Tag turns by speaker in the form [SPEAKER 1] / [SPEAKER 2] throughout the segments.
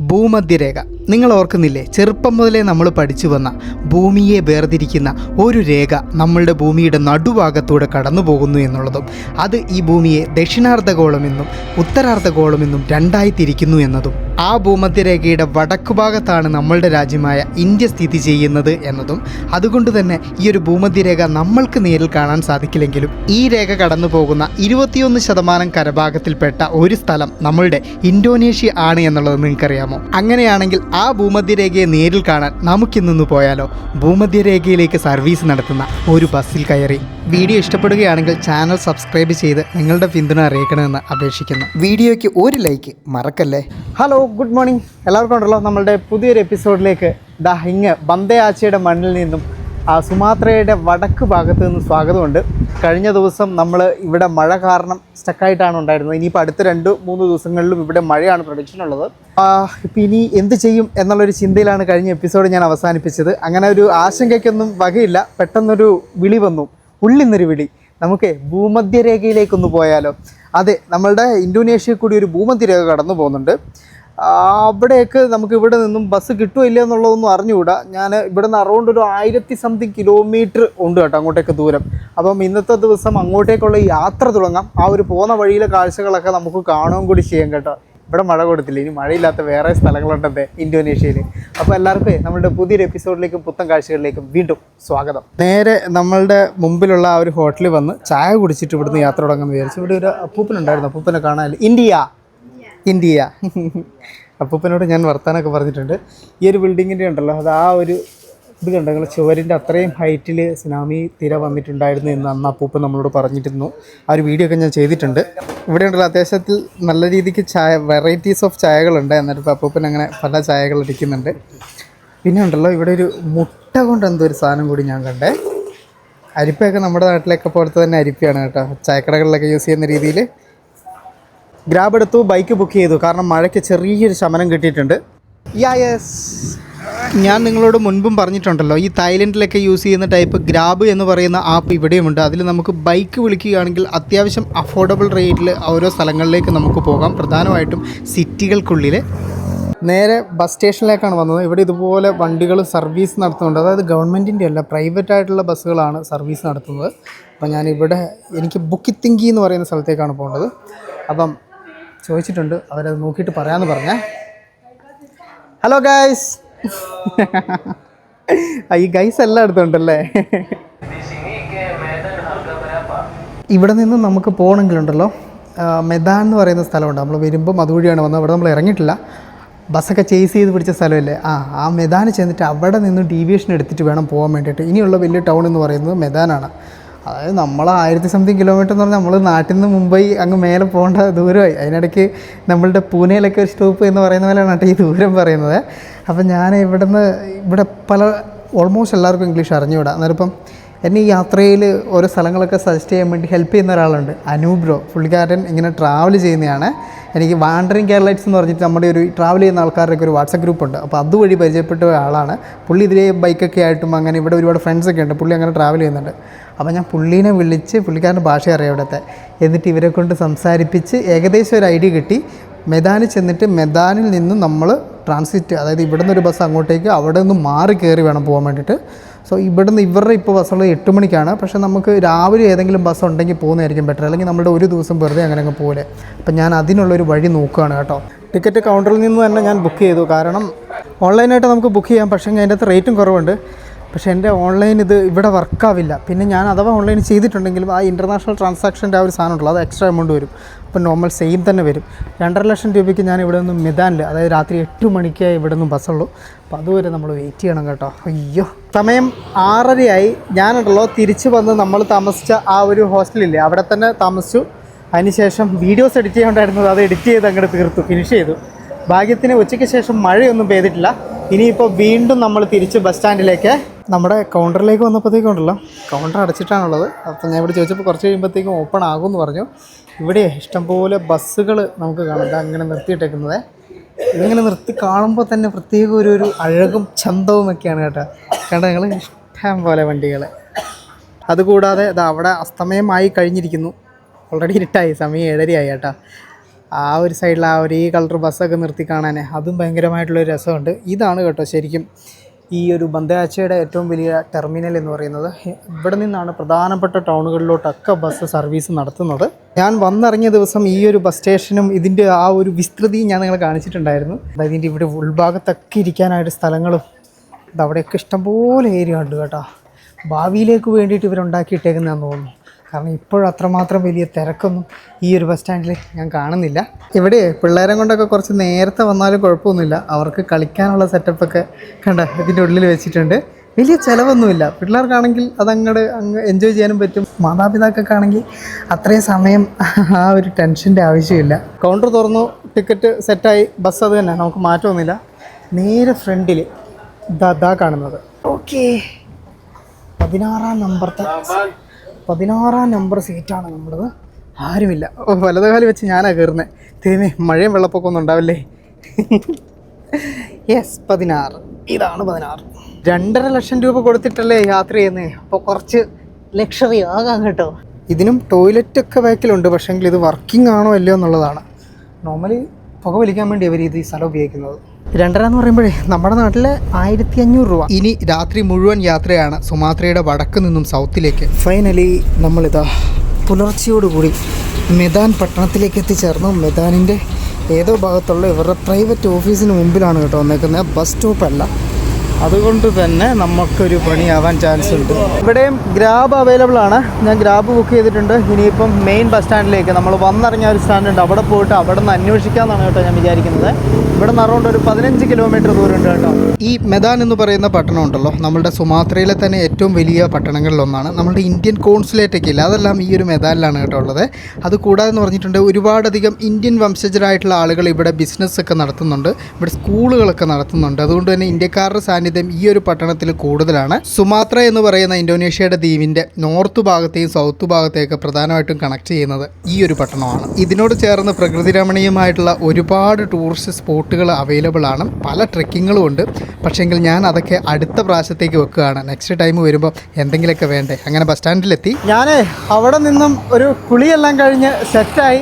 [SPEAKER 1] ഭൂമധ്യരേഖ. നിങ്ങൾ ഓർക്കുന്നില്ലേ ചെറുപ്പം മുതലേ നമ്മൾ പഠിച്ചു വന്ന ഭൂമിയെ വേർതിരിക്കുന്ന ഒരു രേഖ നമ്മളുടെ ഭൂമിയുടെ നടുഭാഗത്തൂടെ കടന്നു പോകുന്നു എന്നുള്ളതും അത് ഈ ഭൂമിയെ ദക്ഷിണാർദ്ധഗോളമെന്നും ഉത്തരാർദ്ധഗോളമെന്നും രണ്ടായി തിരിക്കുന്നു എന്നതും. ആ ഭൂമധ്യരേഖയുടെ വടക്കു ഭാഗത്താണ് നമ്മളുടെ രാജ്യമായ ഇന്ത്യ സ്ഥിതി ചെയ്യുന്നത് എന്നതും അതുകൊണ്ട് തന്നെ ഈ ഒരു ഭൂമധ്യരേഖ നമ്മൾക്ക് നേരിൽ കാണാൻ സാധിക്കില്ലെങ്കിലും ഈ രേഖ കടന്നു പോകുന്ന ഇരുപത്തിയൊന്ന് ശതമാനം കരഭാഗത്തിൽപ്പെട്ട ഒരു സ്ഥലം നമ്മളുടെ ഇന്തോനേഷ്യ ആണ് എന്നുള്ളത് നിങ്ങൾക്കറിയാമോ? അങ്ങനെയാണെങ്കിൽ ആ ഭൂമധ്യരേഖയെ നേരിൽ കാണാൻ നമുക്കിന്നു പോയാലോ? ഭൂമധ്യരേഖയിലേക്ക് സർവീസ് നടത്തുന്ന ഒരു ബസ്സിൽ കയറി. വീഡിയോ ഇഷ്ടപ്പെടുകയാണെങ്കിൽ ചാനൽ സബ്സ്ക്രൈബ് ചെയ്ത് നിങ്ങളുടെ പിന്തുണ അറിയിക്കണമെന്ന് അപേക്ഷിക്കുന്നു. വീഡിയോയ്ക്ക് ഒരു ലൈക്ക് മറക്കല്ലേ? Hello good morning. എല്ലാവർക്കും ഉണ്ടല്ലോ. നമ്മളുടെ പുതിയൊരു എപ്പിസോഡിലേക്ക് ദാ ഇങ്ങ് ബന്ദയാച്ചയുടെ മണ്ണിൽ നിന്നും ആ സുമാത്രയുടെ വടക്ക് ഭാഗത്ത് നിന്ന് സ്വാഗതമുണ്ട്. കഴിഞ്ഞ ദിവസം നമ്മൾ ഇവിടെ മഴ കാരണം സ്റ്റക്കായിട്ടാണ് ഉണ്ടായിരുന്നത്. ഇനിയിപ്പോൾ അടുത്ത രണ്ട് മൂന്ന് ദിവസങ്ങളിലും ഇവിടെ മഴയാണ് പ്രൊഡക്ഷൻ ഉള്ളത് ഇപ്പം ഇനി എന്ത് ചെയ്യും എന്നുള്ളൊരു ചിന്തയിലാണ് കഴിഞ്ഞ എപ്പിസോഡ് ഞാൻ അവസാനിപ്പിച്ചത്. അങ്ങനെ ഒരു ആശങ്കയ്ക്കൊന്നും വകയില്ല. പെട്ടെന്നൊരു വിളി വന്നു. ഉള്ളിന്നൊരു വിളി. നമുക്ക് ഭൂമധ്യരേഖയിലേക്കൊന്ന് പോയാലോ. അതെ നമ്മളുടെ ഇന്തോനേഷ്യയിൽ കൂടി ഒരു ഭൂമധ്യരേഖ കടന്നു പോകുന്നുണ്ട്. അവിടെയൊക്കെ നമുക്ക് ഇവിടെ നിന്നും ബസ് കിട്ടുമോ ഇല്ല എന്നുള്ളതൊന്നും അറിഞ്ഞുകൂടാ. ഞാൻ ഇവിടെ നിന്ന് അറൗണ്ട് ഒരു ആയിരത്തി സംതിങ് കിലോമീറ്റർ ഉണ്ട് കേട്ടോ അങ്ങോട്ടേക്ക് ദൂരം. അപ്പം ഇന്നത്തെ ദിവസം അങ്ങോട്ടേക്കുള്ള യാത്ര തുടങ്ങാം. ആ ഒരു പോകുന്ന വഴിയിലെ കാഴ്ചകളൊക്കെ നമുക്ക് കാണുകയും കൂടി ചെയ്യാം കേട്ടോ. ഇവിടെ മഴ കൊടുത്തില്ല. ഇനി മഴയില്ലാത്ത വേറെ സ്ഥലങ്ങളുണ്ടെന്നേ ഇന്തോനേഷ്യയിൽ. അപ്പോൾ എല്ലാവർക്കും നമ്മുടെ പുതിയൊരു എപ്പിസോഡിലേക്കും പുത്തൻ കാഴ്ചകളിലേക്കും വീണ്ടും സ്വാഗതം. നേരെ നമ്മളുടെ മുമ്പിലുള്ള ആ ഒരു ഹോട്ടലിൽ വന്ന് ചായ കുടിച്ചിട്ട് ഇവിടുന്ന് യാത്ര തുടങ്ങാമെന്ന് വിചാരിച്ചു. ഇവിടെ ഒരു അപ്പൂപ്പനുണ്ടായിരുന്നു. അപ്പൂപ്പനെ കാണാൻ. ഇന്ത്യ. ഇന്ത്യ. അപ്പൂപ്പനോട് ഞാൻ വർത്താനൊക്കെ പറഞ്ഞിട്ടുണ്ട്. ഈ ഒരു ബിൽഡിങ്ങിന്റെ ഉണ്ടല്ലോ അത് ആ ഒരു ഇത് കണ്ടോ? ചുവരിന്റെ അത്രയും ഹൈറ്റിൽ സുനാമി തിര വന്നിട്ടുണ്ടായിരുന്നു എന്ന് അന്ന് അപ്പൂപ്പൻ നമ്മളോട് പറഞ്ഞിരുന്നു. ആ ഒരു വീഡിയോ ഒക്കെ ഞാൻ ചെയ്തിട്ടുണ്ട്. ഇവിടെ ഉണ്ടല്ലോ അത്യാവശ്യത്തിൽ നല്ല രീതിക്ക് ചായ വെറൈറ്റീസ് ഓഫ് ചായകളുണ്ട് എന്നിട്ട് ഇപ്പോൾ അപ്പൂപ്പൻ അങ്ങനെ പല ചായകൾ അടിക്കുന്നുണ്ട്. പിന്നെ ഉണ്ടല്ലോ ഇവിടെ ഒരു മുട്ട കൊണ്ട് എന്തോ ഒരു സാധനം കൂടി ഞാൻ കണ്ടേ. അരിപ്പയൊക്കെ നമ്മുടെ നാട്ടിലൊക്കെ പോലത്തെ തന്നെ അരിപ്പയാണ് കേട്ടോ. ചായക്കടകളിലൊക്കെ യൂസ് ചെയ്യുന്ന രീതിയിൽ ഗ്രാബ് എടുത്തു ബൈക്ക് ബുക്ക് ചെയ്തു. കാരണം മഴയ്ക്ക് ചെറിയൊരു ശമനം കിട്ടിയിട്ടുണ്ട്. യാ യെസ് ഞാൻ നിങ്ങളോട് മുൻപും പറഞ്ഞിട്ടുണ്ടല്ലോ ഈ തായ്ലൻഡിലൊക്കെ യൂസ് ചെയ്യുന്ന ടൈപ്പ് ഗ്രാബ് എന്ന് പറയുന്ന ആപ്പ് ഇവിടെയുമുണ്ട്. അതിൽ നമുക്ക് ബൈക്ക് വിളിക്കുകയാണെങ്കിൽ അത്യാവശ്യം അഫോർഡബിൾ റേറ്റിൽ ഓരോ സ്ഥലങ്ങളിലേക്ക് നമുക്ക് പോകാം. പ്രധാനമായിട്ടും സിറ്റികൾക്കുള്ളിൽ നേരെ ബസ് സ്റ്റേഷനിലേക്കാണ് വന്നത്. ഇവിടെ ഇതുപോലെ വണ്ടികൾ സർവീസ് നടത്തുന്നുണ്ട്. അതായത് ഗവൺമെന്റിന്റെ അല്ല പ്രൈവറ്റ് ആയിട്ടുള്ള ബസ്സുകളാണ് സർവീസ് നടത്തുന്നത്. അപ്പോൾ ഞാനിവിടെ എനിക്ക് ബുക്കിത്തിങ്കി എന്ന് പറയുന്ന സ്ഥലത്തേക്കാണ് പോകേണ്ടത്. അപ്പം ചോദിച്ചിട്ടുണ്ട്. അവരത് നോക്കിയിട്ട് പറയാമെന്ന് പറഞ്ഞേ. ഹലോ ഗൈസ് ഈ ഗൈസ് എല്ലാം എടുത്തുണ്ടല്ലേ? ഇവിടെ നിന്ന് നമുക്ക് പോകണമെങ്കിലുണ്ടല്ലോ. മെദാൻ എന്ന് പറയുന്ന സ്ഥലമുണ്ട്. നമ്മൾ വരുമ്പം അതുവഴിയാണ് വന്നത്. അവിടെ നമ്മൾ ഇറങ്ങിയിട്ടില്ല. ബസ്സൊക്കെ ചേസ് ചെയ്ത് പിടിച്ച സ്ഥലമല്ലേ? ആ ആ മെദാന് ചെന്നിട്ട് അവിടെ നിന്ന് ഡീവിയേഷൻ എടുത്തിട്ട് വേണം പോകാൻ വേണ്ടിയിട്ട്. ഇനിയുള്ള വലിയ ടൗൺ എന്ന് പറയുന്നത് മെദാനാണ്. അതായത് നമ്മൾ ആയിരത്തി സംതിങ് കിലോമീറ്റർ എന്ന് പറഞ്ഞാൽ നമ്മൾ നാട്ടിൽ നിന്ന് മുംബൈ അങ്ങ് മേലെ പോകേണ്ട ദൂരമായി. അതിനിടയ്ക്ക് നമ്മളുടെ പൂനെയിലൊക്കെ ഒരു സ്റ്റോപ്പ് എന്ന് പറയുന്ന പോലെയാണ് കേട്ടോ ഈ ദൂരം പറയുന്നത്. അപ്പം ഞാൻ ഇവിടുന്ന് ഇവിടെ പല ഓൾമോസ്റ്റ് എല്ലാവർക്കും ഇംഗ്ലീഷ് അറിഞ്ഞുകൂടാ. അന്നേരം ഇപ്പം എന്നെ ഈ യാത്രയിൽ ഓരോ സ്ഥലങ്ങളൊക്കെ സജസ്റ്റ് ചെയ്യാൻ വേണ്ടി ഹെൽപ്പ് ചെയ്യുന്ന ഒരാളുണ്ട്. അനൂബ്രോ പുള്ളിക്കാരൻ ഇങ്ങനെ ട്രാവൽ ചെയ്യുന്നതാണ് എനിക്ക് വാണ്ടറിങ് കേരളൈറ്റ്സ് എന്ന് പറഞ്ഞിട്ട് നമ്മുടെ ഒരു ട്രാവൽ ചെയ്യുന്ന ആൾക്കാരുടെയൊക്കെ ഒരു വാട്സപ്പ് ഗ്രൂപ്പ് ഉണ്ട്. അപ്പോൾ അതുവഴി പരിചയപ്പെട്ട ഒരാളാണ്. പുള്ളി ഇതിലേ ബൈക്കൊക്കെ ആയിട്ടും അങ്ങനെ ഇവിടെ ഒരുപാട് ഫ്രണ്ട്സൊക്കെ ഉണ്ട്. പുള്ളി അങ്ങനെ ട്രാവൽ ചെയ്യുന്നുണ്ട്. അപ്പോൾ ഞാൻ പുള്ളീനെ വിളിച്ച് പുള്ളിക്കാരന്റെ ഭാഷ അറിയാം ഇവിടുത്തെ. എന്നിട്ട് ഇവരെ കൊണ്ട് സംസാരിപ്പിച്ച് ഏകദേശം ഒരു ഐഡിയ കിട്ടി. മെദാനിൽ ചെന്നിട്ട് മെദാനിൽ നിന്ന് നമ്മൾ ട്രാൻസിറ്റ് അതായത് ഇവിടുന്ന് ഒരു ബസ് അങ്ങോട്ടേക്ക് അവിടെ നിന്ന് മാറി കയറി വേണം പോകാൻ വേണ്ടിയിട്ട്. സോ ഇവിടുന്ന് ഇവരുടെ ഇപ്പോൾ ബസ്സുള്ളത് എട്ട് മണിക്കാണ്. പക്ഷേ നമുക്ക് രാവിലെ ഏതെങ്കിലും ബസ് ഉണ്ടെങ്കിൽ പോകുന്നതായിരിക്കും ബെറ്റർ അല്ലെങ്കിൽ നമ്മുടെ ഒരു ദിവസം വെറുതെ അങ്ങനെ അങ്ങ് പോലെ അപ്പം ഞാൻ അതിനുള്ളൊരു വഴി നോക്കുകയാണ് കേട്ടോ. ടിക്കറ്റ് കൗണ്ടറിൽ നിന്ന് തന്നെ ഞാൻ ബുക്ക് ചെയ്തു. കാരണം ഓൺലൈനായിട്ട് നമുക്ക് ബുക്ക് ചെയ്യാം. പക്ഷേ അതിന്റെ അകത്ത് റേറ്റും കുറവുണ്ട്. പക്ഷേ എന്റെ ഓൺലൈൻ ഇത് ഇവിടെ വർക്കാവില്ല പിന്നെ ഞാൻ അഥവാ ഓൺലൈൻ ചെയ്തിട്ടുണ്ടെങ്കിലും ആ ഇന്റർനാഷണൽ ട്രാൻസാക്ഷന്റെ ആ ഒരു സാധനം ഉള്ളൂ അത് എക്സ്ട്രാ എമൗണ്ട് വരും. അപ്പോൾ നോർമൽ സെയിം തന്നെ വരും. രണ്ടര ലക്ഷം രൂപയ്ക്ക് ഞാൻ ഇവിടെ നിന്നും മിതാനിൽ അതായത് രാത്രി എട്ട് മണിക്ക് ഇവിടെ നിന്നും ബസ്സുള്ളൂ അപ്പോൾ അതുവരെ നമ്മൾ വെയിറ്റ് ചെയ്യണം കേട്ടോ. അയ്യോ. സമയം ആറരയായി. ഞാനുണ്ടല്ലോ തിരിച്ച് വന്ന് നമ്മൾ താമസിച്ച ആ ഒരു ഹോസ്റ്റലില്ലേ അവിടെ തന്നെ താമസിച്ചു. അതിനുശേഷം വീഡിയോസ് എഡിറ്റ് ചെയ്യാണ്ടായിരുന്നത് അത് എഡിറ്റ് ചെയ്ത് അങ്ങോട്ട് തീർത്തു ഫിനിഷ് ചെയ്തു. ഭാഗ്യത്തിന് ഉച്ചയ്ക്ക് ശേഷം മഴയൊന്നും പെയ്തിട്ടില്ല. ഇനിയിപ്പോൾ വീണ്ടും നമ്മൾ തിരിച്ച് ബസ് സ്റ്റാൻഡിലേക്ക് നമ്മുടെ കൗണ്ടറിലേക്ക് വന്നപ്പോഴത്തേക്കും ഉണ്ടല്ലോ കൗണ്ടർ അടച്ചിട്ടാണുള്ളത്. അപ്പം ഞാൻ ഇവിടെ ചോദിച്ചപ്പോൾ കുറച്ച് കഴിയുമ്പോഴത്തേക്കും ഓപ്പൺ ആകുമെന്ന് പറഞ്ഞു. ഇവിടെ ഇഷ്ടംപോലെ ബസ്സുകൾ നമുക്ക് കാണാം. അങ്ങനെ നിർത്തിയിട്ടേക്കുന്നത്. ഇതിങ്ങനെ നിർത്തി കാണുമ്പോൾ തന്നെ പ്രത്യേക ഒരു ഒരു അഴകും ചന്തവും ഒക്കെയാണ് കേട്ടോ. കണ്ടോ നിങ്ങൾ ഇഷ്ടം പോലെ വണ്ടികൾ അതുകൂടാതെ അവിടെ അസ്തമയമായി കഴിഞ്ഞിരിക്കുന്നു. ഓൾറെഡി ഇരുട്ടായി. സമയം ഏഴരയായി കേട്ടോ. ആ ഒരു സൈഡിൽ ആ ഒരു ഈ കളർ ബസ്സൊക്കെ നിർത്തി കാണാൻ അതും ഭയങ്കരമായിട്ടുള്ളൊരു രസമുണ്ട്. ഇതാണ് കേട്ടോ ശരിക്കും ഈ ഒരു ബന്ദയാച്ചയുടെ ഏറ്റവും വലിയ ടെർമിനൽ എന്ന് പറയുന്നത്. ഇവിടെ നിന്നാണ് പ്രധാനപ്പെട്ട ടൗണുകളിലോട്ടൊക്കെ ബസ് സർവീസ് നടത്തുന്നത്. ഞാൻ വന്നിറങ്ങിയ ദിവസം ഈ ഒരു ബസ് സ്റ്റേഷനും ഇതിന്റെ ആ ഒരു വിസ്തൃതിയും ഞാൻ നിങ്ങളെ കാണിച്ചിട്ടുണ്ടായിരുന്നു. അതായത് ഇതിന്റെ ഇവിടെ ഉൾഭാഗത്തൊക്കെ ഇരിക്കാനായിട്ട് സ്ഥലങ്ങളും ഇതവിടെയൊക്കെ ഇഷ്ടംപോലെ ഏരിയ ഉണ്ട് കേട്ടോ. ഭാവിയിലേക്ക് വേണ്ടിയിട്ട് ഇവരുണ്ടാക്കിയിട്ടേക്കുന്നതെന്ന് തോന്നുന്നു. കാരണം ഇപ്പോഴും അത്രമാത്രം വലിയ തിരക്കൊന്നും ഈ ഒരു ബസ് സ്റ്റാൻഡിൽ ഞാൻ കാണുന്നില്ല. ഇവിടെ പിള്ളേരെ കൊണ്ടൊക്കെ കുറച്ച് നേരത്തെ വന്നാലും കുഴപ്പമൊന്നുമില്ല. അവർക്ക് കളിക്കാനുള്ള സെറ്റപ്പൊക്കെ കണ്ട ഇതിന്റെ ഉള്ളിൽ വെച്ചിട്ടുണ്ട്. വലിയ ചിലവൊന്നുമില്ല. പിള്ളേർക്കാണെങ്കിൽ അതങ്ങോട്ട് അങ്ങ് എൻജോയ് ചെയ്യാനും പറ്റും. മാതാപിതാക്കൾക്കാണെങ്കിൽ അത്രയും സമയം ആ ഒരു ടെൻഷന്റെ ആവശ്യമില്ല. കൗണ്ടർ തുറന്നു ടിക്കറ്റ് സെറ്റായി ബസ് അത് തന്നെ. നമുക്ക് മാറ്റമൊന്നുമില്ല നേരെ ഫ്രണ്ടിൽ ഇതാ കാണുന്നത്. ഓക്കേ പതിനാറാം നമ്പറത്തെ പതിനാറാം നമ്പർ സീറ്റാണ് നമ്മുടേത് ആരുമില്ല. ഓ വലതുകാലം വെച്ച് ഞാനാണ് കയറുന്നത് തേമേ മഴയും വെള്ളപ്പൊക്കമൊന്നും ഉണ്ടാവില്ലേ? യെസ് പതിനാറ്. ഇതാണ് പതിനാറ്. രണ്ടര ലക്ഷം രൂപ കൊടുത്തിട്ടല്ലേ യാത്ര ചെയ്യുന്നത് അപ്പോൾ കുറച്ച് ലക്ഷറി ആകാം കേട്ടോ. ഇതിനും ടോയ്ലറ്റ് ഒക്കെ ബാക്കിലുണ്ട് പക്ഷേങ്കിൽ ഇത് വർക്കിംഗ് ആണോ അല്ലയോ എന്നുള്ളതാണ്. നോർമലി പുക വലിക്കാൻ വേണ്ടി അവർ ഇത് ഈ സ്ഥലം ഉപയോഗിക്കുന്നത്. രണ്ടര എന്ന് പറയുമ്പോഴേ നമ്മുടെ നാട്ടിൽ ആയിരത്തി അഞ്ഞൂറ് രൂപ. ഇനി രാത്രി മുഴുവൻ യാത്രയാണ് സുമാത്രയുടെ വടക്ക് നിന്നും സൗത്തിലേക്ക്. ഫൈനലി നമ്മളിതാ പുലർച്ചയോടുകൂടി മെദാൻ പട്ടണത്തിലേക്ക് എത്തിച്ചേർന്നു. മെദാനിന്റെ ഏതോ ഭാഗത്തുള്ള ഇവരുടെ പ്രൈവറ്റ് ഓഫീസിന് മുമ്പിലാണ് കേട്ടോ വന്നേക്കുന്നത്. ബസ് സ്റ്റോപ്പല്ല. അല്ല അതുകൊണ്ട് തന്നെ നമുക്കൊരു പണിയാവാൻ ചാൻസ് ഉണ്ട്. ഇവിടെയും ഗ്രാബ് അവൈലബിൾ ആണ്. ഞാൻ ഗ്രാബ് ബുക്ക് ചെയ്തിട്ടുണ്ട്. ഇനിയിപ്പം മെയിൻ ബസ് സ്റ്റാൻഡിലേക്ക് നമ്മൾ വന്നിറങ്ങിയ ഒരു സ്റ്റാൻഡുണ്ട് അവിടെ പോയിട്ട് അവിടെ നിന്ന് അന്വേഷിക്കാമെന്നാണ് കേട്ടോ ഞാൻ വിചാരിക്കുന്നത്. ഇവിടെ നിന്ന് അറൗണ്ട് ഒരു പതിനഞ്ച് കിലോമീറ്റർ ദൂരം ഉണ്ട് കേട്ടോ. ഈ മെദാൻ എന്ന് പറയുന്ന പട്ടണം ഉണ്ടല്ലോ. നമ്മുടെ സുമാത്രയിലെ തന്നെ ഏറ്റവും വലിയ പട്ടണങ്ങളിലൊന്നാണ്. നമ്മുടെ ഇന്ത്യൻ കോൺസുലേറ്റ് ഒക്കെ ഇല്ല. അതെല്ലാം ഈ ഒരു മെദാനിലാണ് കേട്ടോ ഉള്ളത്. അത് കൂടാതെ എന്ന് പറഞ്ഞിട്ടുണ്ട് ഒരുപാടധികം ഇന്ത്യൻ വംശജരായിട്ടുള്ള ആളുകൾ ഇവിടെ ബിസിനസ്സൊക്കെ നടത്തുന്നുണ്ട്. ഇവിടെ സ്കൂളുകളൊക്കെ നടത്തുന്നുണ്ട്. അതുകൊണ്ട് തന്നെ ഇന്ത്യക്കാരുടെ സാന്നിധ്യം ഈ ഒരു പട്ടണത്തിൽ കൂടുതലാണ്. സുമാത്ര എന്ന് പറയുന്ന ഇന്തോനേഷ്യയുടെ ദ്വീപിന്റെ നോർത്ത് ഭാഗത്തെയും സൗത്ത് ഭാഗത്തെയൊക്കെ പ്രധാനമായിട്ടും കണക്ട് ചെയ്യുന്നത് ഈ ഒരു പട്ടണമാണ്. ഇതിനോട് ചേർന്ന് പ്രകൃതി രമണീയമായിട്ടുള്ള ഒരുപാട് ടൂറിസ്റ്റ് സ്പോട്ടുകൾ അവൈലബിൾ ആണ്. പല ട്രെക്കിങ്ങുകളും ഉണ്ട്. പക്ഷേങ്കിൽ ഞാൻ അതൊക്കെ അടുത്ത പ്രാവശ്യത്തേക്ക് വെക്കുകയാണ്. നെക്സ്റ്റ് ടൈം വരുമ്പോൾ എന്തെങ്കിലുമൊക്കെ വേണ്ടേ? അങ്ങനെ ബസ് സ്റ്റാൻഡിലെത്തി ഞാൻ അവിടെ നിന്നും ഒരു കുളിയെല്ലാം കഴിഞ്ഞ് സെറ്റായി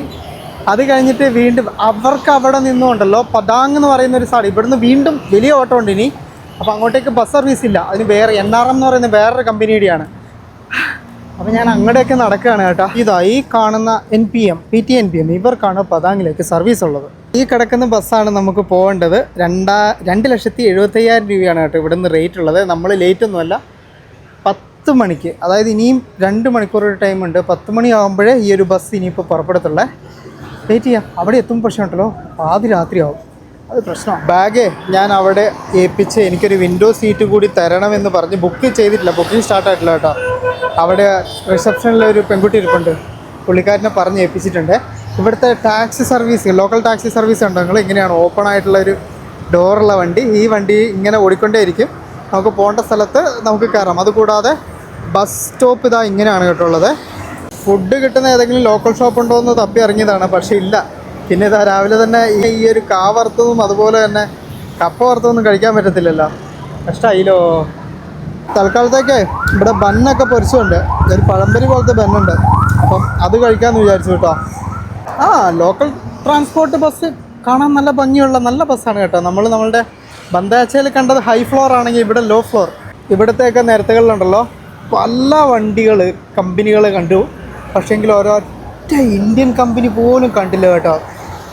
[SPEAKER 1] അത് കഴിഞ്ഞിട്ട് വീണ്ടും അവർക്ക് അവിടെ നിന്നുകൊണ്ടല്ലോ പതാങ് എന്ന് പറയുന്ന ഒരു സ്ഥലം. ഇവിടുന്ന് വീണ്ടും വലിയ ഓട്ടം ഉണ്ട് ഇനി. അപ്പോൾ അങ്ങോട്ടേക്ക് ബസ് സർവീസ് ഇല്ല. അതിന് വേറെ എൻ ആർ എം എന്ന് പറയുന്ന വേറൊരു കമ്പനിയുടെയാണ് അപ്പോൾ ഞാൻ അങ്ങോട്ടേക്ക് നടക്കുകയാണ് കേട്ടോ. ഇതാ ഈ കാണുന്ന N P M P T N P M ഇവർക്കാണ് പതാങ്ങിലേക്ക് സർവീസ് ഉള്ളത്. ഈ കിടക്കുന്ന ബസ്സാണ് നമുക്ക് പോകേണ്ടത്. രണ്ടാ രണ്ട് ലക്ഷത്തി എഴുപത്തയ്യായിരം രൂപയാണ് കേട്ടോ ഇവിടുന്ന് റേറ്റ് ഉള്ളത്. നമ്മൾ ലേറ്റ് ഒന്നുമല്ല പത്ത് മണിക്ക് അതായത് ഇനിയും രണ്ട് മണിക്കൂർ ഒരു ടൈം ഉണ്ട്. പത്ത് മണിയാകുമ്പോഴേ ഈ ഒരു ബസ് ഇനിയിപ്പോൾ പുറപ്പെടുത്തുള്ളത് വെയിറ്റ് ചെയ്യാം. അവിടെ എത്തും പക്ഷേ ഉണ്ടല്ലോ പാതി രാത്രിയാവും. അത് ബാഗ് ഞാൻ അവിടെ ഏൽപ്പിച്ച് എനിക്കൊരു വിൻഡോ സീറ്റ് കൂടി തരണമെന്ന് പറഞ്ഞ് ബുക്ക് ചെയ്തിട്ടില്ല. ബുക്കിംഗ് സ്റ്റാർട്ട് ആയിട്ടില്ല കേട്ടോ. അവിടെ റിസപ്ഷനിൽ ഒരു പെൺകുട്ടി ഇരിപ്പുണ്ട്. പുള്ളിക്കാരനെ പറഞ്ഞ് ഏൽപ്പിച്ചിട്ടുണ്ട്. ഇവിടുത്തെ taxi service local taxi service ഉണ്ടോ? നിങ്ങൾ ഇങ്ങനെയാണ് ഓപ്പൺ ആയിട്ടുള്ള ഒരു ഡോറുള്ള വണ്ടി. ഈ വണ്ടി ഇങ്ങനെ ഓടിക്കൊണ്ടേയിരിക്കും. നമുക്ക് പോകേണ്ട സ്ഥലത്ത് നമുക്ക് കയറാം. അതുകൂടാതെ ബസ് സ്റ്റോപ്പ് ഇതാ ഇങ്ങനെയാണ് കേട്ടോ ഉള്ളത്. ഫുഡ് കിട്ടുന്ന ഏതെങ്കിലും ലോക്കൽ ഷോപ്പ് ഉണ്ടോ എന്ന് തപ്പി ഇറങ്ങിയതാണ്. പക്ഷേ ഇല്ല. പിന്നെ ഇതാ രാവിലെ തന്നെ ഈ- ഒരു കാ വറുത്തതും അതുപോലെ തന്നെ കപ്പ വറുത്തതൊന്നും കഴിക്കാൻ പറ്റത്തില്ലല്ലോ. കഷ്ടമായില്ലോ തൽക്കാലത്തേക്ക് ഇവിടെ ബന്നൊക്കെ പൊരിച്ചുണ്ട് ഒരു പഴംപരി പോലത്തെ ബന്നുണ്ട് അപ്പം അത് കഴിക്കാമെന്ന് വിചാരിച്ചു കേട്ടോ. ആ ലോക്കൽ ട്രാൻസ്പോർട്ട് ബസ് കാണാൻ നല്ല ഭംഗിയുള്ള നല്ല ബസ്സാണ് കേട്ടോ. നമ്മൾ നമ്മളുടെ ബന്ധാച്ചയിൽ കണ്ടത് ഹൈ ഫ്ലോർ ആണെങ്കിൽ ഇവിടെ ലോ ഫ്ലോർ ഇവിടത്തെയൊക്കെ നേരത്തുകളിലുണ്ടല്ലോ പല വണ്ടികൾ കമ്പനികൾ കണ്ടു. പക്ഷേങ്കിൽ ഒരൊറ്റ ഇന്ത്യൻ കമ്പനി പോലും കണ്ടില്ല കേട്ടോ.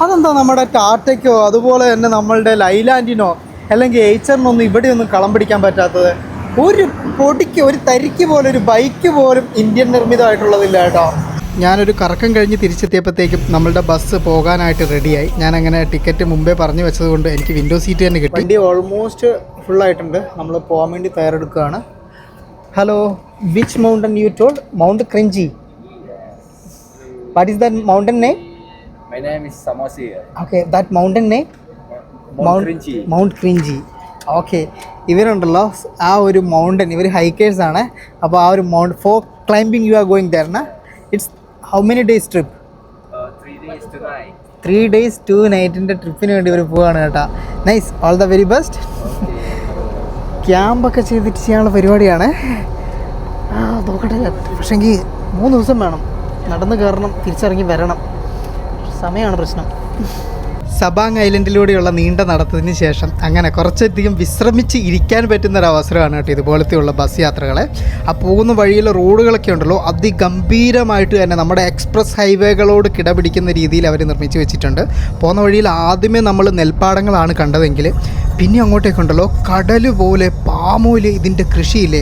[SPEAKER 1] അതെന്താ നമ്മുടെ ടാറ്റയ്ക്കോ അതുപോലെ തന്നെ നമ്മളുടെ ലൈലാൻഡിനോ അല്ലെങ്കിൽ എയ്ച്ചറിനൊന്നും ഇവിടെയൊന്നും കളം പിടിക്കാൻ പറ്റാത്തത്? ഒരു പൊടിക്ക് ഒരു തരിക്ക് പോലെ ഒരു ബൈക്ക് പോലും ഇന്ത്യൻ നിർമ്മിതമായിട്ടുള്ളതില്ല കേട്ടോ. ഞാനൊരു കറക്കം കഴിഞ്ഞ് തിരിച്ചെത്തിയപ്പോഴത്തേക്കും നമ്മളുടെ ബസ് പോകാനായിട്ട് റെഡിയായി. ഞാൻ അങ്ങനെ ടിക്കറ്റ് മുമ്പേ പറഞ്ഞു വെച്ചത് കൊണ്ട് എനിക്ക് വിൻഡോ സീറ്റ് തന്നെ കിട്ടി. വണ്ടി ഓൾമോസ്റ്റ് ഫുൾ ആയിട്ടുണ്ട്. നമ്മൾ പോകാൻ വേണ്ടി തയ്യാറെടുക്കുകയാണ്. Hello which mountain you told mount Kerinci what is the mountain name
[SPEAKER 2] My name is Samosir.
[SPEAKER 1] Okay that mountain name?
[SPEAKER 2] Mount Krinchi.
[SPEAKER 1] Mount Kerinci okay ഇവരുണ്ടല്ലോ ആ ഒരു മൗണ്ടൻ ഇവർ ഹൈക്കേഴ്സ് ആണ്. അപ്പോൾ ആ ഒരു mount for climbing you are going ദർന it's how many days trip
[SPEAKER 2] Uh, three days tonight.
[SPEAKER 1] Three days two നൈറ്റിന്റെ ട്രിപ്പിന് വേണ്ടി ഇവർ പോവാണ് കേട്ടോ. Nice all the very best ക്യാമ്പൊക്കെ ചെയ്തിട്ട് ചെയ്യാനുള്ള പരിപാടിയാണ്. ആ നോക്കട്ടെ. പക്ഷേങ്കിൽ മൂന്ന് ദിവസം വേണം. നടന്ന് കയറണം തിരിച്ചിറങ്ങി വരണം.
[SPEAKER 3] സമയമാണ് പ്രശ്നം.
[SPEAKER 1] സബാങ് ഐലൻഡിലൂടെയുള്ള നീണ്ട നടത്തതിന് ശേഷം അങ്ങനെ കുറച്ചധികം വിശ്രമിച്ച് ഇരിക്കാൻ പറ്റുന്ന ഒരു അവസരമാണ് കേട്ടോ ഇതുപോലത്തെയുള്ള ബസ് യാത്രകളെ. ആ പോകുന്ന വഴിയിലെ റോഡുകളൊക്കെ ഉണ്ടല്ലോ അതിഗംഭീരമായിട്ട് തന്നെ നമ്മുടെ എക്സ്പ്രസ് ഹൈവേകളോട് കിടപിടിക്കുന്ന രീതിയിൽ അവർ നിർമ്മിച്ച് വെച്ചിട്ടുണ്ട്. പോകുന്ന വഴിയിൽ ആദ്യമേ നമ്മൾ നെൽപ്പാടങ്ങളാണ് കണ്ടതെങ്കിൽ പിന്നെ അങ്ങോട്ടേക്കുണ്ടല്ലോ കടൽ പോലെ പാമൂൽ ഇതിന്റെ കൃഷിയില്ലേ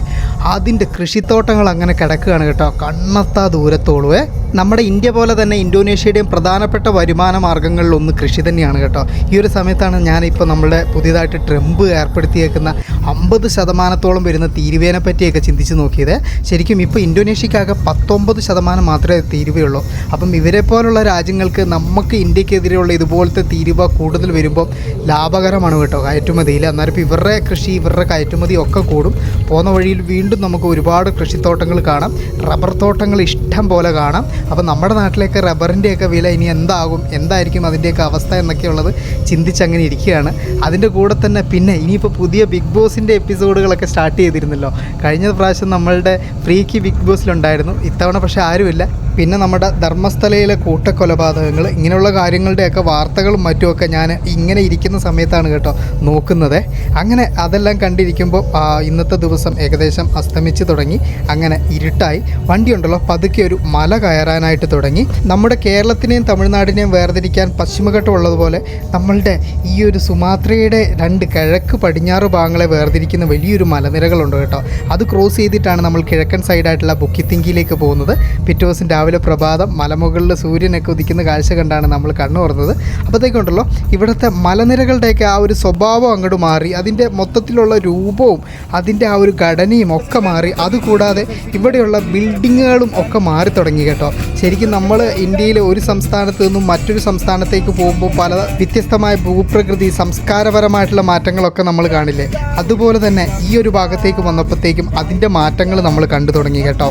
[SPEAKER 1] അതിന്റെ കൃഷിത്തോട്ടങ്ങൾ അങ്ങനെ കിടക്കുകയാണ് കേട്ടോ. കണ്ണത്താ ദൂരത്തോളുവേ. നമ്മുടെ ഇന്ത്യ പോലെ തന്നെ ഇന്തോനേഷ്യയുടെയും പ്രധാനപ്പെട്ട വരുമാന മാർഗങ്ങളിലൊന്ന് കൃഷി തന്നെയാണ് കേട്ടോ. ഈ ഒരു സമയത്താണ് ഞാനിപ്പോൾ നമ്മുടെ പുതിയതായിട്ട് ട്രംപ് ഏർപ്പെടുത്തിയേക്കുന്ന അമ്പത് ശതമാനത്തോളം വരുന്ന തീരുവേനെ പറ്റിയൊക്കെ ചിന്തിച്ച് നോക്കിയത്. ശരിക്കും ഇപ്പോൾ ഇന്തോനേഷ്യക്കാകെ പത്തൊമ്പത് ശതമാനം മാത്രമേ തീരുവയുള്ളൂ അപ്പം ഇവരെ പോലുള്ള രാജ്യങ്ങൾക്ക് നമുക്ക് ഇന്ത്യക്കെതിരെയുള്ള ഇതുപോലത്തെ തീരുവ കൂടുതൽ വരുമ്പോൾ ലാഭകരമാണ് കേട്ടോ കയറ്റുമതിയിൽ അന്നേരം ഇപ്പോൾ ഇവരുടെ കൃഷി ഇവരുടെ കയറ്റുമതി ഒക്കെ കൂടും. പോകുന്ന വഴിയിൽ വീണ്ടും നമുക്ക് ഒരുപാട് കൃഷിത്തോട്ടങ്ങൾ കാണാം. റബ്ബർ തോട്ടങ്ങൾ ഇഷ്ടം പോലെ കാണാം. അപ്പോൾ നമ്മുടെ നാട്ടിലേക്ക് റബ്ബറിന്റെയൊക്കെ വില ഇനി എന്താകും? എന്തായിരിക്കും അതിന്റെയൊക്കെ അവസ്ഥ എന്നൊക്കെയുള്ളത് ചിന്തിച്ചങ്ങനെ ഇരിക്കുകയാണ്. അതിന്റെ കൂടെ തന്നെ പിന്നെ ഇനിയിപ്പോൾ പുതിയ ബിഗ് ബോസിന്റെ എപ്പിസോഡുകളൊക്കെ സ്റ്റാർട്ട് ചെയ്തിരുന്നല്ലോ. കഴിഞ്ഞ പ്രാവശ്യം നമ്മളുടെ ഫ്രീക്ക് ബിഗ് ബോസിലുണ്ടായിരുന്നു. ഇത്തവണ പക്ഷേ ആരുമില്ല. പിന്നെ നമ്മുടെ ധർമ്മസ്ഥലയിലെ കൂട്ടക്കൊലപാതകങ്ങൾ ഇങ്ങനെയുള്ള കാര്യങ്ങളുടെയൊക്കെ വാർത്തകളും മറ്റുമൊക്കെ ഞാൻ ഇങ്ങനെ ഇരിക്കുന്ന സമയത്താണ് കേട്ടോ നോക്കുന്നത്. അങ്ങനെ അതെല്ലാം കണ്ടിരിക്കുമ്പോൾ ഇന്നത്തെ ദിവസം ഏകദേശം അസ്തമിച്ച് തുടങ്ങി അങ്ങനെ ഇരുട്ടായി. വണ്ടിയുണ്ടല്ലോ പതുക്കെ ഒരു മല കയറാനായിട്ട് തുടങ്ങി. നമ്മുടെ കേരളത്തിനെയും തമിഴ്നാടിനെയും വേർതിരിക്കാൻ പശ്ചിമഘട്ടം ഉള്ളതുപോലെ നമ്മളുടെ ഈ ഒരു സുമാത്രയുടെ രണ്ട് കിഴക്ക് പടിഞ്ഞാറ് ഭാഗങ്ങളെ വേർതിരിക്കുന്ന വലിയൊരു മലനിരകളുണ്ട് കേട്ടോ. അത് ക്രോസ് ചെയ്തിട്ടാണ് നമ്മൾ കിഴക്കൻ സൈഡായിട്ടുള്ള ബുക്കിത്തിങ്കിയിലേക്ക് പോകുന്നത്. പിറ്റേ ദിവസം രാവിലെ പ്രഭാതം മലമുകളിൽ സൂര്യനൊക്കെ ഉദിക്കുന്ന കാഴ്ച കണ്ടാണ് നമ്മൾ കണ്ണു തുറന്നത്. അപ്പോഴത്തേക്കുണ്ടല്ലോ ഇവിടുത്തെ മലനിരകളുടെയൊക്കെ ആ ഒരു സ്വഭാവം അങ്ങോട്ട് മാറി അതിന്റെ മൊത്തത്തിലുള്ള രൂപവും അതിന്റെ ആ ഒരു ഘടനയും ഒക്കെ മാറി അതുകൂടാതെ ഇവിടെയുള്ള ബിൽഡിങ്ങുകളും ഒക്കെ മാറി തുടങ്ങി കേട്ടോ. ശരിക്കും നമ്മൾ ഇന്ത്യയിലെ ഒരു സംസ്ഥാനത്ത് നിന്നും മറ്റൊരു സംസ്ഥാനത്തേക്ക് പോകുമ്പോൾ പല വ്യത്യസ്തമായ ഭൂപ്രകൃതി സംസ്കാരപരമായിട്ടുള്ള മാറ്റങ്ങളൊക്കെ നമ്മൾ കാണില്ലേ? അതുപോലെ തന്നെ ഈ ഒരു ഭാഗത്തേക്ക് വന്നപ്പോഴത്തേക്കും അതിന്റെ മാറ്റങ്ങൾ നമ്മൾ കണ്ടു തുടങ്ങി കേട്ടോ.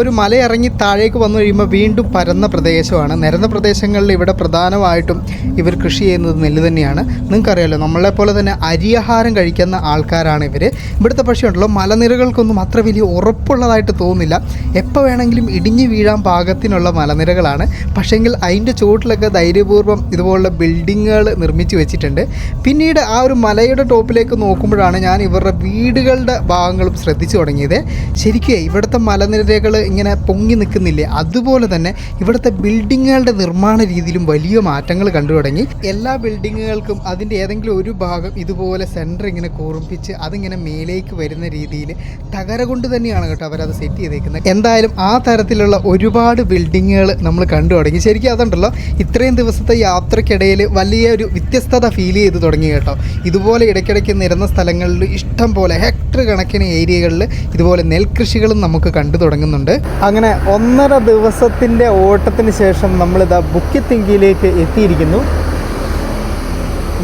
[SPEAKER 1] ഒരു മല ഇറങ്ങി താഴേക്ക് വന്നു കഴിയുമ്പോൾ വീണ്ടും പരന്ന പ്രദേശമാണ്. നിരന്ന പ്രദേശങ്ങളിൽ ഇവിടെ പ്രധാനമായിട്ടും ഇവർ കൃഷി ചെയ്യുന്നത് നെല്ല് തന്നെയാണ്. നിങ്ങൾക്കറിയാലോ നമ്മളെ പോലെ തന്നെ അരിയാഹാരം കഴിക്കുന്ന ആൾക്കാരാണ് ഇവർ ഇവിടുത്തെ പക്ഷേ ഉണ്ടല്ലോ മലനിരകൾക്കൊന്നും അത്ര വലിയ ഉറപ്പുള്ളതായിട്ട് തോന്നുന്നില്ല. എപ്പോൾ വേണമെങ്കിലും ഇടിഞ്ഞു വീഴാൻ പാകത്തിനുള്ള മലനിരകളാണ്. പക്ഷേങ്കിൽ അതിന്റെ ചുവട്ടിലൊക്കെ ധൈര്യപൂർവം ഇതുപോലുള്ള ബിൽഡിങ്ങുകൾ നിർമ്മിച്ച് വെച്ചിട്ടുണ്ട്. പിന്നീട് ആ ഒരു മലയുടെ ടോപ്പിലേക്ക് നോക്കുമ്പോഴാണ് ഞാൻ ഇവരുടെ വീടുകളുടെ ഭാഗങ്ങളും ശ്രദ്ധിച്ചു തുടങ്ങിയത്. ശരിക്കും ഇവിടുത്തെ മലനിരകൾ ഇങ്ങനെ പൊങ്ങി നിൽക്കുന്നില്ലേ? അതുപോലെ തന്നെ ഇവിടുത്തെ ബിൽഡിങ്ങുകളുടെ നിർമ്മാണ രീതിയിലും വലിയ മാറ്റങ്ങൾ കണ്ടു തുടങ്ങി. എല്ലാ ബിൽഡിങ്ങുകൾക്കും അതിന്റെ ഏതെങ്കിലും ഒരു ഭാഗം ഇതുപോലെ സെന്റർ ഇങ്ങനെ കൂർപ്പിച്ച് അതിങ്ങനെ മേലേക്ക് വരുന്ന രീതിയിൽ തകര കൊണ്ട് തന്നെയാണ് കേട്ടോ അവരത് സെറ്റ് ചെയ്തേക്കുന്നത്. എന്തായാലും ആ തരത്തിലുള്ള ഒരുപാട് ബിൽഡിങ്ങുകൾ നമ്മൾ കണ്ടു തുടങ്ങി. ശരിക്കും അതുണ്ടല്ലോ ഇത്രയും ദിവസത്തെ യാത്രക്കിടയിൽ വലിയ ഒരു വ്യത്യസ്തത ഫീൽ ചെയ്ത് തുടങ്ങി കേട്ടോ. ഇതുപോലെ ഇടയ്ക്കിടയ്ക്ക് നിരന്ന സ്ഥലങ്ങളിൽ ഇഷ്ടം പോലെ ഹെക്ടർ കണക്കിന് ഏരിയകളിൽ ഇതുപോലെ നെൽകൃഷികളും നമുക്ക് കണ്ടു തുടങ്ങുന്നുണ്ട്. അങ്ങനെ ഒന്നര ദിവസത്തിന്റെ ഓട്ടത്തിന് ശേഷം നമ്മളിതാ ബുക്കിത്തിങ്കിയിലേക്ക് എത്തിയിരിക്കുന്നു.